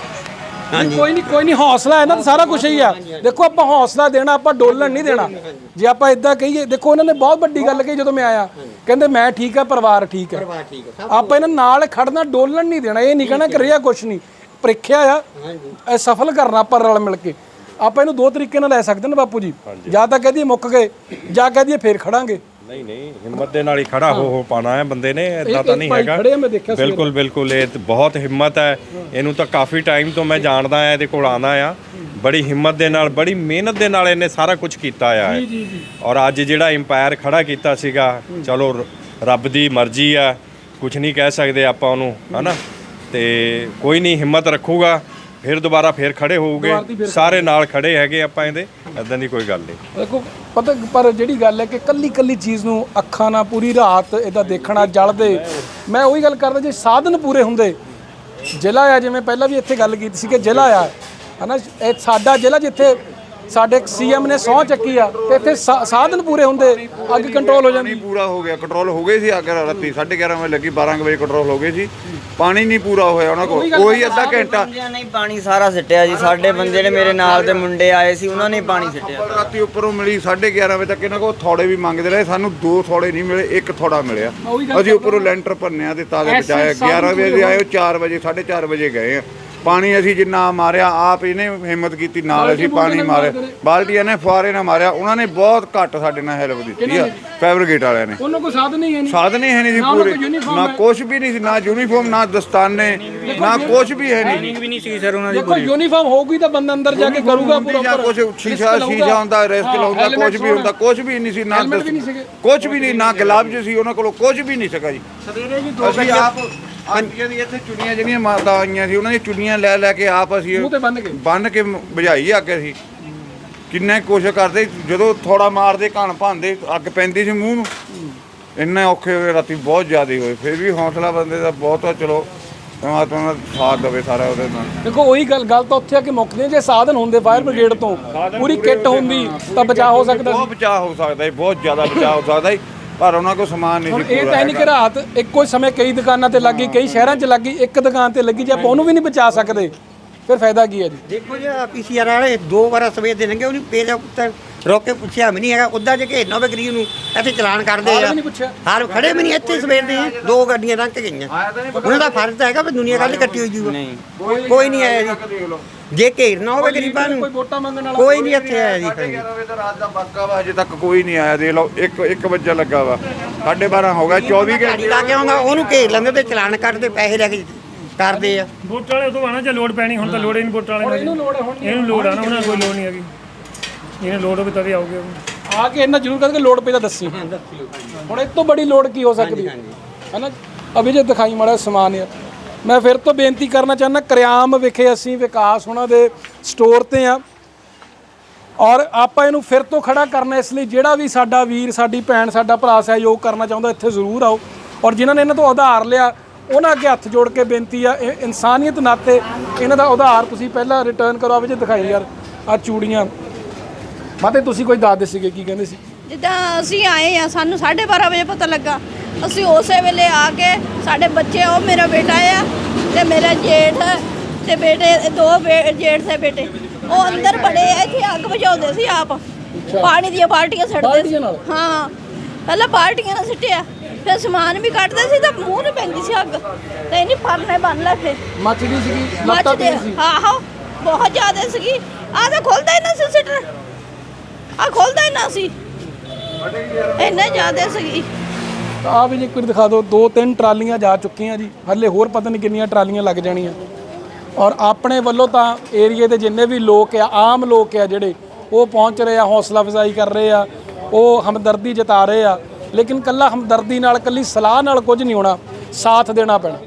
ਕੋਈ ਨਹੀਂ ਕੋਈ ਨਹੀਂ ਹੌਸਲਾ ਹੈ ਨਾ ਤਾਂ ਸਾਰਾ ਕੁਝ ਹੀ ਆ। ਦੇਖੋ ਆਪਾਂ ਹੌਸਲਾ ਦੇਣਾ ਆਪਾਂ ਡੋਲਣ ਨਹੀਂ ਦੇਣਾ। ਜੇ ਆਪਾਂ ਇਦਾਂ ਕਹੀਏ ਦੇਖੋ ਉਹਨਾਂ ਨੇ ਬਹੁਤ ਵੱਡੀ ਗੱਲ ਕਹੀ ਜਦੋਂ ਮੈਂ ਆਇਆ। ਕਹਿੰਦੇ ਮੈਂ ਠੀਕ ਹੈ ਪਰਿਵਾਰ ਠੀਕ ਹੈ ਵਾਹ ਠੀਕ ਹੈ ਆਪਾਂ ਇਹਨਾਂ ਨਾਲ ਖੜਨਾ ਡੋਲਣ ਨਹੀਂ ਦੇਣਾ ਇਹ ਨਹੀਂ ਕਹਿਣਾ ਕਿ ਰਿਹਾ ਕੁਝ ਨਹੀਂ। ਪ੍ਰੀਖਿਆ ਆ ਇਹ ਸਫਲ ਕਰਨਾ ਆਪਾਂ ਰਲ ਮਿਲ ਕੇ। ਆਪਾਂ ਇਹਨੂੰ ਦੋ ਤਰੀਕੇ ਨਾਲ ਲੈ ਸਕਦੇ ਨੇ ਬਾਪੂ ਜੀ। ਜਾਂ ਤਾਂ ਕਹਦੀਏ ਮੁੱਕ ਗਏ ਜਾਂ ਕਹਦੀਏ ਫੇਰ ਖੜਾਂਗੇ। ਨਹੀਂ ਨਹੀਂ ਹਿੰਮਤ ਦੇ ਨਾਲ ਹੀ ਖੜਾ ਹੋ ਹੋ ਪਾਣਾ ਹੈ ਬੰਦੇ ਨੇ ਇਦਾਂ ਤਾਂ ਨਹੀਂ ਹੈਗਾ। ਬਿਲਕੁਲ ਬਿਲਕੁਲ ਇਹ ਬਹੁਤ ਹਿੰਮਤ ਹੈ। ਇਹਨੂੰ ਤਾਂ ਕਾਫੀ ਟਾਈਮ ਤੋਂ ਮੈਂ ਜਾਣਦਾ ਆ ਇਹਦੇ ਕੋਲ ਆਉਂਦਾ ਆ ਬੜੀ ਹਿੰਮਤ ਦੇ ਨਾਲ ਬੜੀ ਮਿਹਨਤ ਦੇ ਨਾਲ ਇਹਨੇ ਸਾਰਾ ਕੁਝ ਕੀਤਾ ਆ। ਜੀ ਜੀ ਔਰ ਅੱਜ ਜਿਹੜਾ ਇੰਪਾਇਰ ਖੜਾ ਕੀਤਾ ਸੀਗਾ ਚਲੋ ਰੱਬ ਦੀ ਮਰਜ਼ੀ ਆ। ਕੁਝ ਨਹੀਂ ਕਹਿ ਸਕਦੇ ਆਪਾਂ ਉਹਨੂੰ ਹਨਾ? ਤੇ ਕੋਈ ਨਹੀਂ ਹਿੰਮਤ ਰੱਖੂਗਾ। ਫਿਰ ਦੁਬਾਰਾ ਫਿਰ ਖੜੇ ਹੋਊਗੇ। ਸਾਰੇ ਨਾਲ ਖੜੇ ਹੈਗੇ ਆਪਾਂ ਇਹਦੇ ਇਦਾਂ ਦੀ ਕੋਈ ਗੱਲ ਨਹੀਂ। ਦੇਖੋ ਪਤਾ ਪਰ ਜਿਹੜੀ ਗੱਲ ਹੈ ਕਿ ਕੱਲੀ ਕੱਲੀ ਚੀਜ਼ ਨੂੰ ਅੱਖਾਂ ਨਾਲ ਪੂਰੀ ਰਾਤ ਇਹਦਾ ਦੇਖਣਾ ਜਲਦੇ ਮੈਂ ਉਹੀ ਗੱਲ ਕਰਦਾ ਜੇ ਸਾਧਨ ਪੂਰੇ ਹੁੰਦੇ ਜ਼ਿਲ੍ਹਾ ਆ ਜਿਵੇਂ ਪਹਿਲਾਂ ਵੀ ਇੱਥੇ ਗੱਲ ਕੀਤੀ ਸੀ ਕਿ ਜ਼ਿਲ੍ਹਾ ਆ ਹਨਾ ਇਹ ਸਾਡਾ ਜ਼ਿਲ੍ਹਾ ਜਿੱਥੇ ਸਾਡੇ ਸੀਐਮ ਨੇ ਸਹੁੰ ਚੱਕੀ ਆ ਤੇ ਇੱਥੇ ਸਾ- ਸਾਧਨ ਪੂਰੇ ਹੁੰਦੇ ਅੱਗ ਕੰਟਰੋਲ ਹੋ ਜਾਂਦੀ। ਪਾਣੀ ਪੂਰਾ ਹੋ ਗਿਆ ਕੰਟਰੋਲ ਹੋ ਗਏ ਸੀ ਅੱਗ ਰਾਤੀ 11:30 ਵਜੇ ਲੱਗੀ 12 ਕੁ ਵਜੇ ਕੰਟਰੋਲ ਹੋ ਗਏ ਸੀ। ਪਾਣੀ ਨਹੀਂ ਪੂਰਾ ਹੋਇਆ ਉਹਨਾਂ ਕੋਲ ਕੋਈ ਅੱਧਾ ਘੰਟਾ। ਬੰਦਿਆਂ ਨੇ ਹੀ ਪਾਣੀ ਸਾਰਾ ਸਿੱਟਿਆ ਜੀ ਸਾਡੇ ਬੰਦੇ ਨੇ ਮੇਰੇ ਨਾਲ ਦੇ ਮੁੰਡੇ ਆਏ ਸੀ ਉਹਨਾਂ ਨੇ ਹੀ ਪਾਣੀ ਸਿੱਟਿਆ। ਰਾਤੀ ਉੱਪਰੋਂ ਮਿਲੀ 11:30 ਵਜੇ ਤੱਕ ਇਹਨਾਂ ਕੋਲ ਥੋੜੇ ਵੀ ਮੰਗਦੇ ਰਹੇ ਸਾਨੂੰ ਦੋ ਥੋੜੇ ਨਹੀਂ ਮਿਲੇ ਇੱਕ ਥੋੜਾ ਮਿਲਿਆ। ਉਹੀ ਗੱਲ ਅਸੀਂ ਉੱਪਰੋਂ ਲੈਂਟਰ ਭੰਨਿਆ ਤੇ ਤਾਜ਼ਾ ਐਸੇ ਬਚਾਇਆ ਸਾਧਨ 11 ਵਜੇ ਆਏ 4 ਵਜੇ 4:30 ਵਜੇ ਗਏ ਆ। ਪਾਣੀ ਅਸੀਂ ਜਿੰਨਾ ਮਾਰਿਆ ਆਪ ਇਹਨੇ ਹਿੰਮਤ ਕੀਤੀ ਨਾਲ ਅਸੀਂ ਪਾਣੀ ਮਾਰਿਆ। ਬਾਲਟੀਆਂ ਨੇ ਫੁਆਰੇ ਨਾਲ ਮਾਰਿਆ। ਉਹਨਾਂ ਨੇ ਬਹੁਤ ਘੱਟ ਸਾਡੇ ਨਾਲ ਹੈਲਪ ਦਿੱਤੀ ਆ ਫੈਬਰਿਕੇਟ ਵਾਲਿਆਂ ਨੇ। ਉਹਨਾਂ ਕੋਲ ਸਾਧਨ ਹੀ ਹੈ ਨਹੀਂ। ਸਾਧਨ ਹੀ ਹੈ ਨਹੀਂ ਸੀ ਪੂਰੇ। ਨਾ। ਕੁਝ ਵੀ ਨਹੀਂ ਸੀ ਨਾ ਯੂਨੀਫਾਰਮ ਨਾ ਦਸਤਾਨੇ ਨਾ ਕੁਝ ਵੀ ਹੈ ਨਹੀਂ। ਵੀ ਨਹੀਂ ਸੀ ਸਰ ਉਹਨਾਂ ਦੇਖੋ ਯੂਨੀਫਾਰਮ ਹੋਊਗੀ ਤਾਂ ਬੰਦਾ ਅੰਦਰ ਜਾ ਕੇ ਕਰੂਗਾ ਪੂਰਾ ਜਾਂ ਕੁਝ ਸ਼ੀਸ਼ਾ ਸ਼ੀਸ਼ਾ ਹੁੰਦਾ ਰਿਸਕ ਲਾਉਂਦਾ ਕੁਝ ਵੀ ਹੁੰਦਾ ਕੁਝ ਵੀ ਨਹੀਂ ਸੀ ਨਾ। ਕੁਝ ਵੀ ਨਹੀਂ ਨਾ ਗਲਵਜ ਸੀ ਉਹਨਾਂ ਕੋਲ ਕੁਝ ਵੀ ਨਹੀਂ ਸੀਗਾ ਜੀ। ਸਵੇਰੇ ਜੀ ਦੋ ਅਸੀਂ ਆਪ ਆਂਟੀਆਂ ਦੀ ਇੱਥੇ ਚੁੰਨੀਆਂ ਜਿਹੜੀਆਂ ਮਾਤਾ ਆਈਆਂ ਸੀ ਉਹਨਾਂ ਦੀ ਚੁੰਨੀਆਂ ਲੈ ਲੈ ਕੇ ਆਪ ਅਸੀਂ ਮੂੰਹ ਤੇ ਬੰਨ ਕੇ। ਬੰਨ ਕੇ ਬੁਝਾਈ ਅੱਗ ਅਸੀਂ। ਕਿੰਨੇ ਕੋਸ਼ਿਸ਼ ਕਰਦੇ ਜਦੋਂ ਥੋੜਾ ਮਾਰਦੇ ਘਣ ਭਾਂਦੇ ਅੱਗ ਪੈਂਦੀ ਸੀ ਮੂੰਹ ਨੂੰ। ਇੰਨੇ ਔਖੇ ਹੋਏ ਰਾਤੀ ਬਹੁਤ ਜ਼ਿਆਦੇ ਹੋਏ। ਫਿਰ ਵੀ ਹੌਸਲਾ ਬੰਦੇ ਦਾ ਬਹੁਤ ਆ ਚਲੋ ਪਰਮਾਤਮਾ ਦਾ ਸਾਥ ਦੇਵੇ ਸਾਰਾ ਉਹਦੇ ਨਾਲ। ਦੇਖੋ ਉਹੀ ਗੱਲ ਗੱਲ ਤਾਂ ਉੱਥੇ ਆ ਕਿ ਮੁੱਕਦੇ ਜੇ ਸਾਧਨ ਹੁੰਦੇ ਫਾਇਰ ਬ੍ਰਿਗੇਡ ਤੋਂ ਪੂਰੀ ਕਿੱਟ ਹੁੰਦੀ ਤਾਂ ਬਚਾਅ ਹੋ ਸਕਦਾ ਸੀ। ਬਹੁਤ ਬਚਾਅ ਹੋ ਸਕਦਾ ਹੈ ਬਹੁਤ ਜ਼ਿਆਦਾ ਬਚਾਅ ਹੋ ਸਕਦਾ ਹੈ ਪਰ ਉਹਨਾਂ ਕੋਲ ਸਮਾਨ ਨਹੀਂ ਹੁਣ ਸੀ ਇਹ ਪੂਰਾ ਤਾਂ ਨਹੀਂ ਕਿ ਹੈਗਾ। ਰਾਤ ਇੱਕੋ ਹੀ ਸਮੇਂ ਕਈ ਦੁਕਾਨਾਂ ਤੇ ਲੱਗੀ ਕਈ ਸ਼ਹਿਰਾਂ 'ਚ ਲੱਗੀ ਇੱਕ ਦੁਕਾਨ ਤੇ ਲੱਗੀ ਜੇ ਆਪਾਂ ਉਹਨੂੰ ਵੀ ਨਹੀਂ ਬਚਾ ਸਕਦੇ ਫਿਰ ਫਾਇਦਾ ਕੀ ਹੈ ਜੀ? ਦੇਖੋ ਜੀ ਪੀਸੀਆਰ ਵਾਲੇ ਦੋ ਵਾਰ ਸਵੇਰ ਦੇ ਲੰਘੇ ਉਹਨੂੰ ਪੇਜ ਉੱਤੇ ਰੋਕ ਕੇ ਪੁੱਛਿਆ ਵੀ ਨਹੀਂ ਹੈਗਾ। ਉਦਾਂ ਜੇ ਘੇਰਨਾ ਹੋਵੇ ਗਰੀਬ ਨੂੰ ਇੱਥੇ ਚਲਾਨ ਕਰਦੇ ਹਾਲ ਆ। ਵੀ ਨਹੀਂ ਪੁੱਛਿਆ। ਹਾਲ ਖੜੇ ਵੀ ਨਹੀਂ ਇੱਥੇ ਸਵੇਰ ਦੇ। ਦੋ ਗੱਡੀਆਂ ਲੰਘ ਕੇ ਗਈਆਂ। ਉਹਨਾਂ ਦਾ ਫਰਜ਼ ਤਾਂ ਹੈਗਾ ਵੀ ਦੁਨੀਆ ਕੱਲ ਇਕੱਠੀ ਹੋਈ ਜੂਗਾ। ਨਹੀਂ। ਕੋਈ ਨਹੀਂ ਆਇਆ ਜੀ। ਜੇ ਘੇਰਨਾ ਹੋਵੇ ਗਰੀਬਾਂ ਕੋਈ ਨੂੰ ਵੋਟਾਂ ਮੰਗਣ ਵਾਲਾ ਕੋਈ ਨਹੀਂ ਇੱਥੇ ਆਇਆ ਜੀ 11 ਵਜੇ ਦਾ ਰਾਤ ਦਾ ਬਾਕਾ ਵਾ ਹਜੇ ਤੱਕ ਕੋਈ ਨਹੀਂ ਆਇਆ। ਦੇਖ ਲਓ 1 1 ਵਜੇ ਲੱਗਾ ਵਾ। 12:30 ਹੋ ਗਿਆ 24 ਗਾੜੀ ਘੰਟੇ ਲਾ ਕੇ ਆਉਂਗਾ ਉਹਨੂੰ ਘੇਰ ਲੈਂਦੇ ਤੇ ਚਲਾਨ ਕੱਟਦੇ ਪੈਸੇ ਲੈ ਕੇ ਕਰਦੇ ਆ। ਵੋਟ ਵਾਲੇ ਉਦੋਂ ਆਣਾ ਜੇ ਲੋਡ ਪੈਣੀ ਹੁਣ ਤਾਂ ਲੋੜ ਹੀ ਨਹੀਂ ਵੋਟ ਵਾਲੇ ਇਹਨੂੰ ਲੋੜ ਹੈ ਹੁਣ ਨਹੀਂ ਇਹਨੂੰ ਲੋੜ ਆ ਨਾ ਉਹਨਾਂ ਕੋਈ ਲੋੜ ਨਹੀਂ ਹੈਗੀ। ਇਹਨੂੰ ਲੋੜ ਹੋਵੇ ਤਦੇ ਆਉਗੇ ਆ ਕੇ ਇਹਨਾਂ ਜ਼ਰੂਰ ਕਰਕੇ ਲੋੜ ਪਈ ਤਾਂ ਦੱਸੀ। ਹੁਣ ਇਹ ਤੋਂ ਬੜੀ ਲੋੜ ਕੀ ਹੋ ਸਕਦੀ ਹੈ? ਹਨਾ? ਅਭੀ ਜੇ ਦਿਖਾਈ ਮਾੜਾ ਸਮਾਨ ਆ। ਮੈਂ ਫਿਰ ਤੋਂ ਬੇਨਤੀ ਕਰਨਾ ਚਾਹੁੰਦਾ ਕਰਿਆਮ ਵਿਖੇ ਅਸੀਂ ਵਿਕਾਸ ਉਹਨਾਂ ਦੇ ਸਟੋਰ ਤੇ ਆ। ਔਰ ਆਪਾਂ ਇਹਨੂੰ ਫਿਰ ਤੋਂ ਖੜਾ ਕਰਨਾ ਇਸ ਲਈ ਜਿਹੜਾ ਵੀ ਸਾਡਾ ਵੀਰ ਸਾਡੀ ਭੈਣ ਸਾਡਾ ਭਰਾ ਸਹਿਯੋਗ ਕਰਨਾ ਚਾਹੁੰਦਾ ਇੱਥੇ ਜ਼ਰੂਰ ਆਓ। ਔਰ ਜਿਨ੍ਹਾਂ ਨੇ ਇਹਨਾਂ ਤੋਂ ਉਧਾਰ ਲਿਆ ਉਹਨਾਂ ਅੱਗੇ ਹੱਥ ਜੋੜ ਕੇ ਬੇਨਤੀ ਆ ਇਹ ਇਨਸਾਨੀਅਤ ਨਾਤੇ ਇਹਨਾਂ ਦਾ ਉਧਾਰ ਤੁਸੀਂ ਪਹਿਲਾਂ ਰਿਟਰਨ ਕਰੋ ਜੇ ਦਿਖਾਈ ਯਾਰ ਆ ਚੂੜੀਆਂ। ਮਾਤੇ ਤੁਸੀਂ ਕੋਈ ਦੱਸਦੇ ਸੀਗੇ ਕੀ ਕਹਿੰਦੇ ਸੀ? ਜਿੱਦਾਂ ਅਸੀਂ ਆਏ ਆ ਸਾਨੂੰ 12:30 ਵਜੇ ਪਤਾ ਲੱਗਾ। ਅਸੀਂ ਉਸੇ ਵੇਲੇ ਆ ਕੇ ਸਾਡੇ ਬੱਚੇ ਉਹ ਮੇਰਾ ਬੇਟਾ ਆ ਤੇ ਮੇਰਾ ਜੇਠ ਤੇ ਬੇਟੇ ਦੋ ਜੇਠ ਦੇ ਬੇਟੇ। ਉਹ ਅੰਦਰ ਬੜੇ ਆ ਇੱਥੇ ਅੱਗ ਬੁਝਾਉਂਦੇ ਸੀ ਆਪ। ਪਾਣੀ ਦੀਆਂ ਬਾਲਟੀਆਂ ਛੱਡਦੇ ਸੀ? ਹਾਂ। ਪਹਿਲਾਂ ਬਾਲਟੀਆਂ ਨਾਲ ਸਿੱਟਿਆ। ਫਿਰ ਸਮਾਨ ਵੀ ਕੱਢਦੇ ਸੀ ਤਾਂ ਮੂੰਹ ਨੂੰ ਪੈਂਦੀ ਸੀ ਅੱਗ। ਤੇ ਇਹਨੇ ਪਰਨੇ ਬੰਨ ਲੈ ਫੇ ਮੱਚਦੀ ਸੀਗੀ ਲੱਤਾਂ ਤੇ ਸੀ। ਆਹੋ ਬਹੁਤ ਜ਼ਿਆਦਾ ਸੀਗੀ। ਆਹ ਤਾਂ ਖੁੱਲਦਾ ਹੀ ਨਾ ਸੀ ਸਿੱਟਰ। ਆ ਖੁੱਲਦਾ ਹੀ ਨਾ ਸੀ। ਇੰਨੇ ਜ਼ਿਆਦਾ ਸੀਗੀ। ਆ ਵੀ ਵਾਰੀ ਦਿਖਾ ਦਿਓ ਦੋ ਤਿੰਨ ਟਰਾਲੀਆਂ ਜਾ ਚੁੱਕੀਆਂ ਜੀ। ਹੱਲੇ ਹੋਰ ਪਤਾ ਨਹੀਂ ਕਿੰਨੀਆਂ ਟਰਾਲੀਆਂ ਲੱਗ ਜਾਣੀਆਂ। ਔਰ ਆਪਣੇ ਵੱਲੋਂ ਤਾਂ ਏਰੀਏ ਦੇ ਜਿੰਨੇ ਵੀ ਲੋਕ ਆ ਆਮ ਲੋਕ ਆ ਜਿਹੜੇ ਉਹ ਪਹੁੰਚ ਰਹੇ ਆ ਹੌਸਲਾ ਅਫਜ਼ਾਈ ਕਰ ਰਹੇ ਆ ਉਹ ਹਮਦਰਦੀ ਜਤਾ ਰਹੇ ਆ। ਲੇਕਿਨ ਕੱਲਾ ਹਮਦਰਦੀ ਨਾਲ ਕੱਲੀ ਸਲਾਹ ਨਾਲ ਕੁਝ ਨਹੀਂ ਹੋਣਾ ਸਾਥ ਦੇਣਾ ਪੈਣਾ।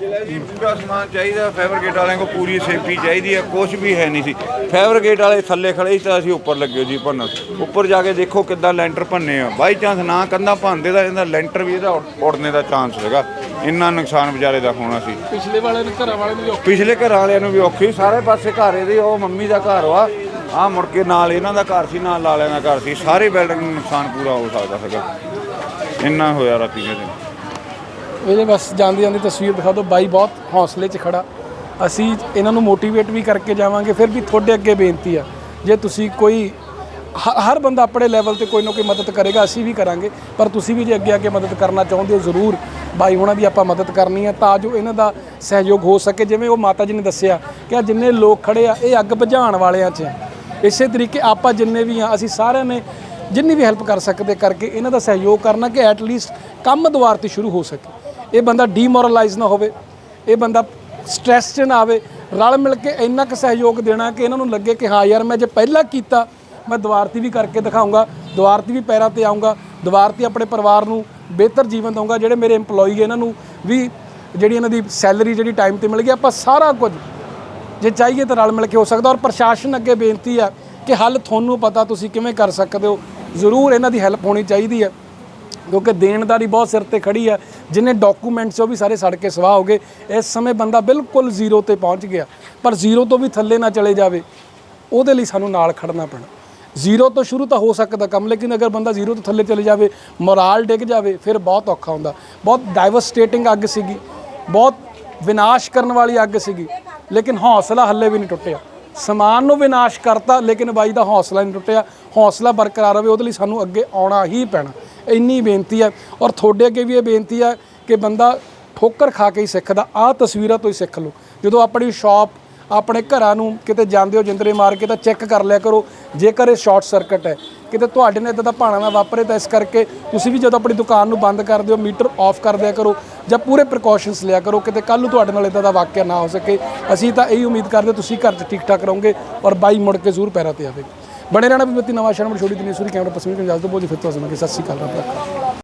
ਜਿੱਦਾਂ ਜੀ ਪੂਰਾ ਸਮਾਨ ਚਾਹੀਦਾ ਫੈਬਰਿਕੇਟ ਵਾਲਿਆਂ ਕੋਲ ਪੂਰੀ ਸੇਫਟੀ ਚਾਹੀਦੀ ਹੈ ਕੁਝ ਵੀ ਹੈ ਨਹੀਂ ਸੀ। ਫੈਬਰਿਕੇਟ ਵਾਲੇ ਥੱਲੇ ਖੜੇ ਸੀ ਤਾਂ ਅਸੀਂ ਉੱਪਰ ਲੱਗੇ ਜੀ ਭੰਨਣ। ਉੱਪਰ ਜਾ ਕੇ ਦੇਖੋ ਕਿੱਦਾਂ ਲੈਂਟਰ ਭੰਨੇ ਆ। ਬਾਈ ਚਾਂਸ ਨਾ ਕੰਧਾਂ ਭੰਨਦੇ ਤਾਂ ਇਹਦਾ ਲੈਂਟਰ ਵੀ ਇਹਦਾ ਉੜ- ਉੜਨੇ ਦਾ ਚਾਂਸ ਹੈਗਾ। ਇੰਨਾ ਨੁਕਸਾਨ ਵਿਚਾਰੇ ਦਾ ਹੋਣਾ ਸੀ। ਪਿਛਲੇ ਵਾਲੇ ਨੇ ਘਰਾਂ ਵਾਲੇ ਨੂੰ ਵੀ ਪਿਛਲੇ ਘਰਾਂ ਵਾਲਿਆਂ ਨੂੰ ਵੀ ਔਖੀ। ਸਾਰੇ ਪਾਸੇ ਘਰ ਇਹਦੇ ਉਹ ਮੰਮੀ ਦਾ ਘਰ ਵਾ। ਆ ਮੁੜ ਕੇ ਨਾਲ ਇਹਨਾਂ ਦਾ ਘਰ ਸੀ ਨਾਲ ਲਾਲਿਆਂ ਦਾ ਘਰ ਸੀ। ਸਾਰੇ ਬਿਲਡਿੰਗ ਨੂੰ ਨੁਕਸਾਨ ਪੂਰਾ ਹੋ ਸਕਦਾ ਸੀਗਾ ਇੰਨਾ ਹੋਇਆ ਰਾਤੀ ਦੇ ਦਿਨ। ਇਹਦੇ ਬਸ ਜਾਂਦੀ ਜਾਂਦੀ ਤਸਵੀਰ ਦਿਖਾ ਦਿਓ, ਬਾਈ ਬਹੁਤ ਹੌਸਲੇ 'ਚ ਖੜਾ। ਅਸੀਂ ਇਹਨਾਂ ਨੂੰ ਮੋਟੀਵੇਟ ਵੀ ਕਰਕੇ ਜਾਵਾਂਗੇ, ਫਿਰ ਵੀ ਤੁਹਾਡੇ ਅੱਗੇ ਬੇਨਤੀ ਆ। ਜੇ ਤੁਸੀਂ ਕੋਈ, ਹ- ਹਰ ਬੰਦਾ ਆਪਣੇ ਲੈਵਲ ਤੇ ਕੋਈ ਨਾ ਕੋਈ ਮਦਦ ਕਰੇਗਾ, ਅਸੀਂ ਵੀ ਕਰਾਂਗੇ। ਪਰ ਤੁਸੀਂ ਵੀ ਜੇ ਅੱਗੇ ਅੱਗੇ ਮਦਦ ਕਰਨਾ ਚਾਹੁੰਦੇ ਹੋ, ਜ਼ਰੂਰ ਬਾਈ ਹੋਣਾ ਦੀ ਆਪਾਂ ਮਦਦ ਕਰਨੀ ਹੈ ਤਾਂ ਜੋ ਇਹਨਾਂ ਦਾ ਸਹਿਯੋਗ ਹੋ ਸਕੇ। ਜਿਵੇਂ ਉਹ ਮਾਤਾ ਜੀ ਨੇ ਦੱਸਿਆ ਕਿ ਆ ਜਿੰਨੇ ਲੋਕ ਖੜੇ ਆ, ਇਹ ਅੱਗ ਬੁਝਾਉਣ ਵਾਲਿਆਂ 'ਚ ਆ। ਇਸੇ ਤਰੀਕੇ ਆਪਾਂ ਜਿੰਨੇ ਵੀ ਆ, ਅਸੀਂ ਸਾਰਿਆਂ ਨੇ ਜਿੰਨੀ ਵੀ ਹੈਲਪ ਕਰ ਸਕਦੇ ਕਰਕੇ ਇਹਨਾਂ ਦਾ ਸਹਿਯੋਗ ਕਰਨਾ ਕਿ ਐਟ ਲੀਸਟ ਕੰਮ ਦੁਆਰ ਤੇ ਸ਼ੁਰੂ ਹੋ ਸਕੇ। ਇਹ ਬੰਦਾ ਡੀਮੋਰਲਾਈਜ਼ ਨਾ ਹੋਵੇ, ਇਹ ਬੰਦਾ ਸਟ੍ਰੈਸ 'ਚ ਨਾ ਆਵੇ, ਰਲ ਮਿਲ ਕੇ ਇੰਨਾ ਕੁ ਸਹਿਯੋਗ ਦੇਣਾ ਕਿ ਇਹਨਾਂ ਨੂੰ ਲੱਗੇ ਕਿ ਹਾਂ ਯਾਰ ਮੈਂ ਜੇ ਪਹਿਲਾਂ ਕੀਤਾ, ਮੈਂ ਦੁਆਰਤੀ ਵੀ ਕਰਕੇ ਦਿਖਾਉਂਗਾ ਦੁਆਰਤੀ ਵੀ ਪੈਰਾਂ ਤੇ ਆਉਂਗਾ ਦੁਆਰਤੀ ਆਪਣੇ ਪਰਿਵਾਰ ਨੂੰ ਬਿਹਤਰ ਜੀਵਨ ਦਊਂਗਾ, ਜਿਹੜੇ ਮੇਰੇ EMPLOYE ਇਹਨਾਂ ਨੂੰ ਵੀ ਜਿਹੜੀ ਇਹਨਾਂ ਦੀ ਸੈਲਰੀ ਜਿਹੜੀ ਟਾਈਮ ਤੇ ਮਿਲ ਗਈ, ਆਪਾਂ ਸਾਰਾ ਕੁਝ ਜੇ ਚਾਹੀਏ ਤਾਂ ਰਲ ਮਿਲ ਕੇ ਹੋ ਸਕਦਾ। ਔਰ ਪ੍ਰਸ਼ਾਸਨ ਅੱਗੇ ਬੇਨਤੀ ਆ ਕਿ ਹੱਲ ਤੁਹਾਨੂੰ ਪਤਾ ਤੁਸੀਂ ਕਿਵੇਂ ਕਰ ਸਕਦੇ ਹੋ ਜ਼ਰੂਰ ਇਹਨਾਂ ਦੀ ਹੈਲਪ ਹੋਣੀ ਚਾਹੀਦੀ ਹੈ, ਕਿਉਂਕਿ ਦੇਣਦਾਰੀ ਬਹੁਤ ਸਿਰ ਤੇ ਖੜੀ ਹੈ। ਜਿੰਨੇ ਡਾਕੂਮੈਂਟਸ ਉਹ ਵੀ ਸਾਰੇ ਸੜ ਕੇ ਸਵਾਹ ਹੋ ਗਏ। ਇਸ ਸਮੇਂ ਬੰਦਾ ਬਿਲਕੁਲ ਜ਼ੀਰੋ ਤੇ ਪਹੁੰਚ ਗਿਆ। ਪਰ ਜ਼ੀਰੋ ਤੋਂ ਵੀ ਥੱਲੇ ਨਾ ਚਲੇ ਜਾਵੇ, ਉਹਦੇ ਲਈ ਸਾਨੂੰ ਨਾਲ ਖੜਨਾ ਪੈਣਾ। ਜ਼ੀਰੋ ਤੋਂ ਸ਼ੁਰੂ ਤਾਂ ਹੋ ਸਕਦਾ ਕੰਮ, ਲੇਕਿਨ ਅਗਰ ਬੰਦਾ ਜ਼ੀਰੋ ਤੋਂ ਥੱਲੇ ਚਲੇ ਜਾਵੇ, ਮੋਰਾਲ ਡਿੱਗ ਜਾਵੇ, ਫਿਰ ਬਹੁਤ ਔਖਾ ਹੁੰਦਾ। ਬਹੁਤ ਡਾਈਵਰਸਟੇਟਿੰਗ ਅੱਗ ਸੀਗੀ। ਬਹੁਤ ਵਿਨਾਸ਼ ਕਰਨ ਵਾਲੀ ਅੱਗ ਸੀਗੀ। ਲੇਕਿਨ ਹੌਸਲਾ ਹੱਲੇ ਵੀ ਨਹੀਂ ਟੁੱਟਿਆ। ਸਮਾਨ ਨੂੰ ਵਿਨਾਸ਼ ਕਰਤਾ, ਲੇਕਿਨ ਬਾਈ ਦਾ ਹੌਸਲਾ ਨਹੀਂ ਟੁੱਟਿਆ। ਹੌਸਲਾ ਬਰਕਰਾਰ ਰਵੇ ਉਹਦੇ ਲਈ ਸਾਨੂੰ ਅੱਗੇ ਆਉਣਾ ਹੀ ਪੈਣਾ। ਇੰਨੀ ਬੇਨਤੀ ਹੈ। ਔਰ ਤੁਹਾਡੇ ਅੱਗੇ ਵੀ ਇਹ ਬੇਨਤੀ ਹੈ ਕਿ ਬੰਦਾ ਠੋਕਰ ਖਾ ਕੇ ਹੀ ਸਿੱਖਦਾ। ਆਹ ਤਸਵੀਰਾਂ ਤੋਂ ਹੀ ਸਿੱਖ ਲਓ। ਜਦੋਂ ਆਪਣੀ ਸ਼ਾਪ ਆਪਣੇ ਘਰਾਂ ਨੂੰ ਕਿਤੇ ਜਾਂਦੇ ਹੋ, ਜਿੰਦਰੇ ਮਾਰ ਕੇ ਤਾਂ ਚੈੱਕ ਕਰ ਲਿਆ ਕਰੋ, ਜੇਕਰ ਇਹ ਸ਼ਾਰਟ ਸਰਕਟ ਹੈ। ਕਿਤੇ ਤੁਹਾਡੇ ਨਾਲ ਇਦਾਂ ਦਾ ਭਾਣਾ ਨਾ ਵਾਪਰੇ ਤਾਂ ਇਸ ਕਰਕੇ ਤੁਸੀਂ ਵੀ ਜਦੋਂ ਆਪਣੀ ਦੁਕਾਨ ਨੂੰ ਬੰਦ ਕਰ ਦਿਓ, ਮੀਟਰ ਆਫ ਕਰ ਦਿਆ ਕਰੋ ਜਾਂ ਪੂਰੇ ਪ੍ਰੀਕਾਸ਼ਨਸ ਲਿਆ ਕਰੋ ਕਿਤੇ ਕੱਲ ਨੂੰ ਤੁਹਾਡੇ ਨਾਲ ਇਦਾਂ ਦਾ ਵਾਕਿਆ ਨਾ ਹੋ ਸਕੇ। ਅਸੀਂ ਤਾਂ ਇਹੀ ਉਮੀਦ ਕਰਦੇ ਤੁਸੀਂ ਘਰ 'ਚ ਠੀਕ ਠਾਕ ਰਹੋਗੇ ਔਰ ਬਾਈ ਮੁੜ ਕੇ ਜ਼ਰੂਰ ਪੈਰਾਂ ਤੇ ਆਵੇ। ਬਣੇ ਰਹਿਣਾ ਵੀ ਬੱਤੀ ਨਵਾਂ ਸ਼ਰਮ ਛੋੜੀ ਦਿਨੇ ਸੂਰੀ ਕੈਮਰਾ ਪਸਮੀ ਪੰਜਾਬ ਤੋਂ ਬੋਲੀ ਫਿਰ ਤੋਂ ਸਮਾਂ ਸਤਿ ਸ਼੍ਰੀ ਅਕਾਲ, ਰੱਬ ਰੱਖਾ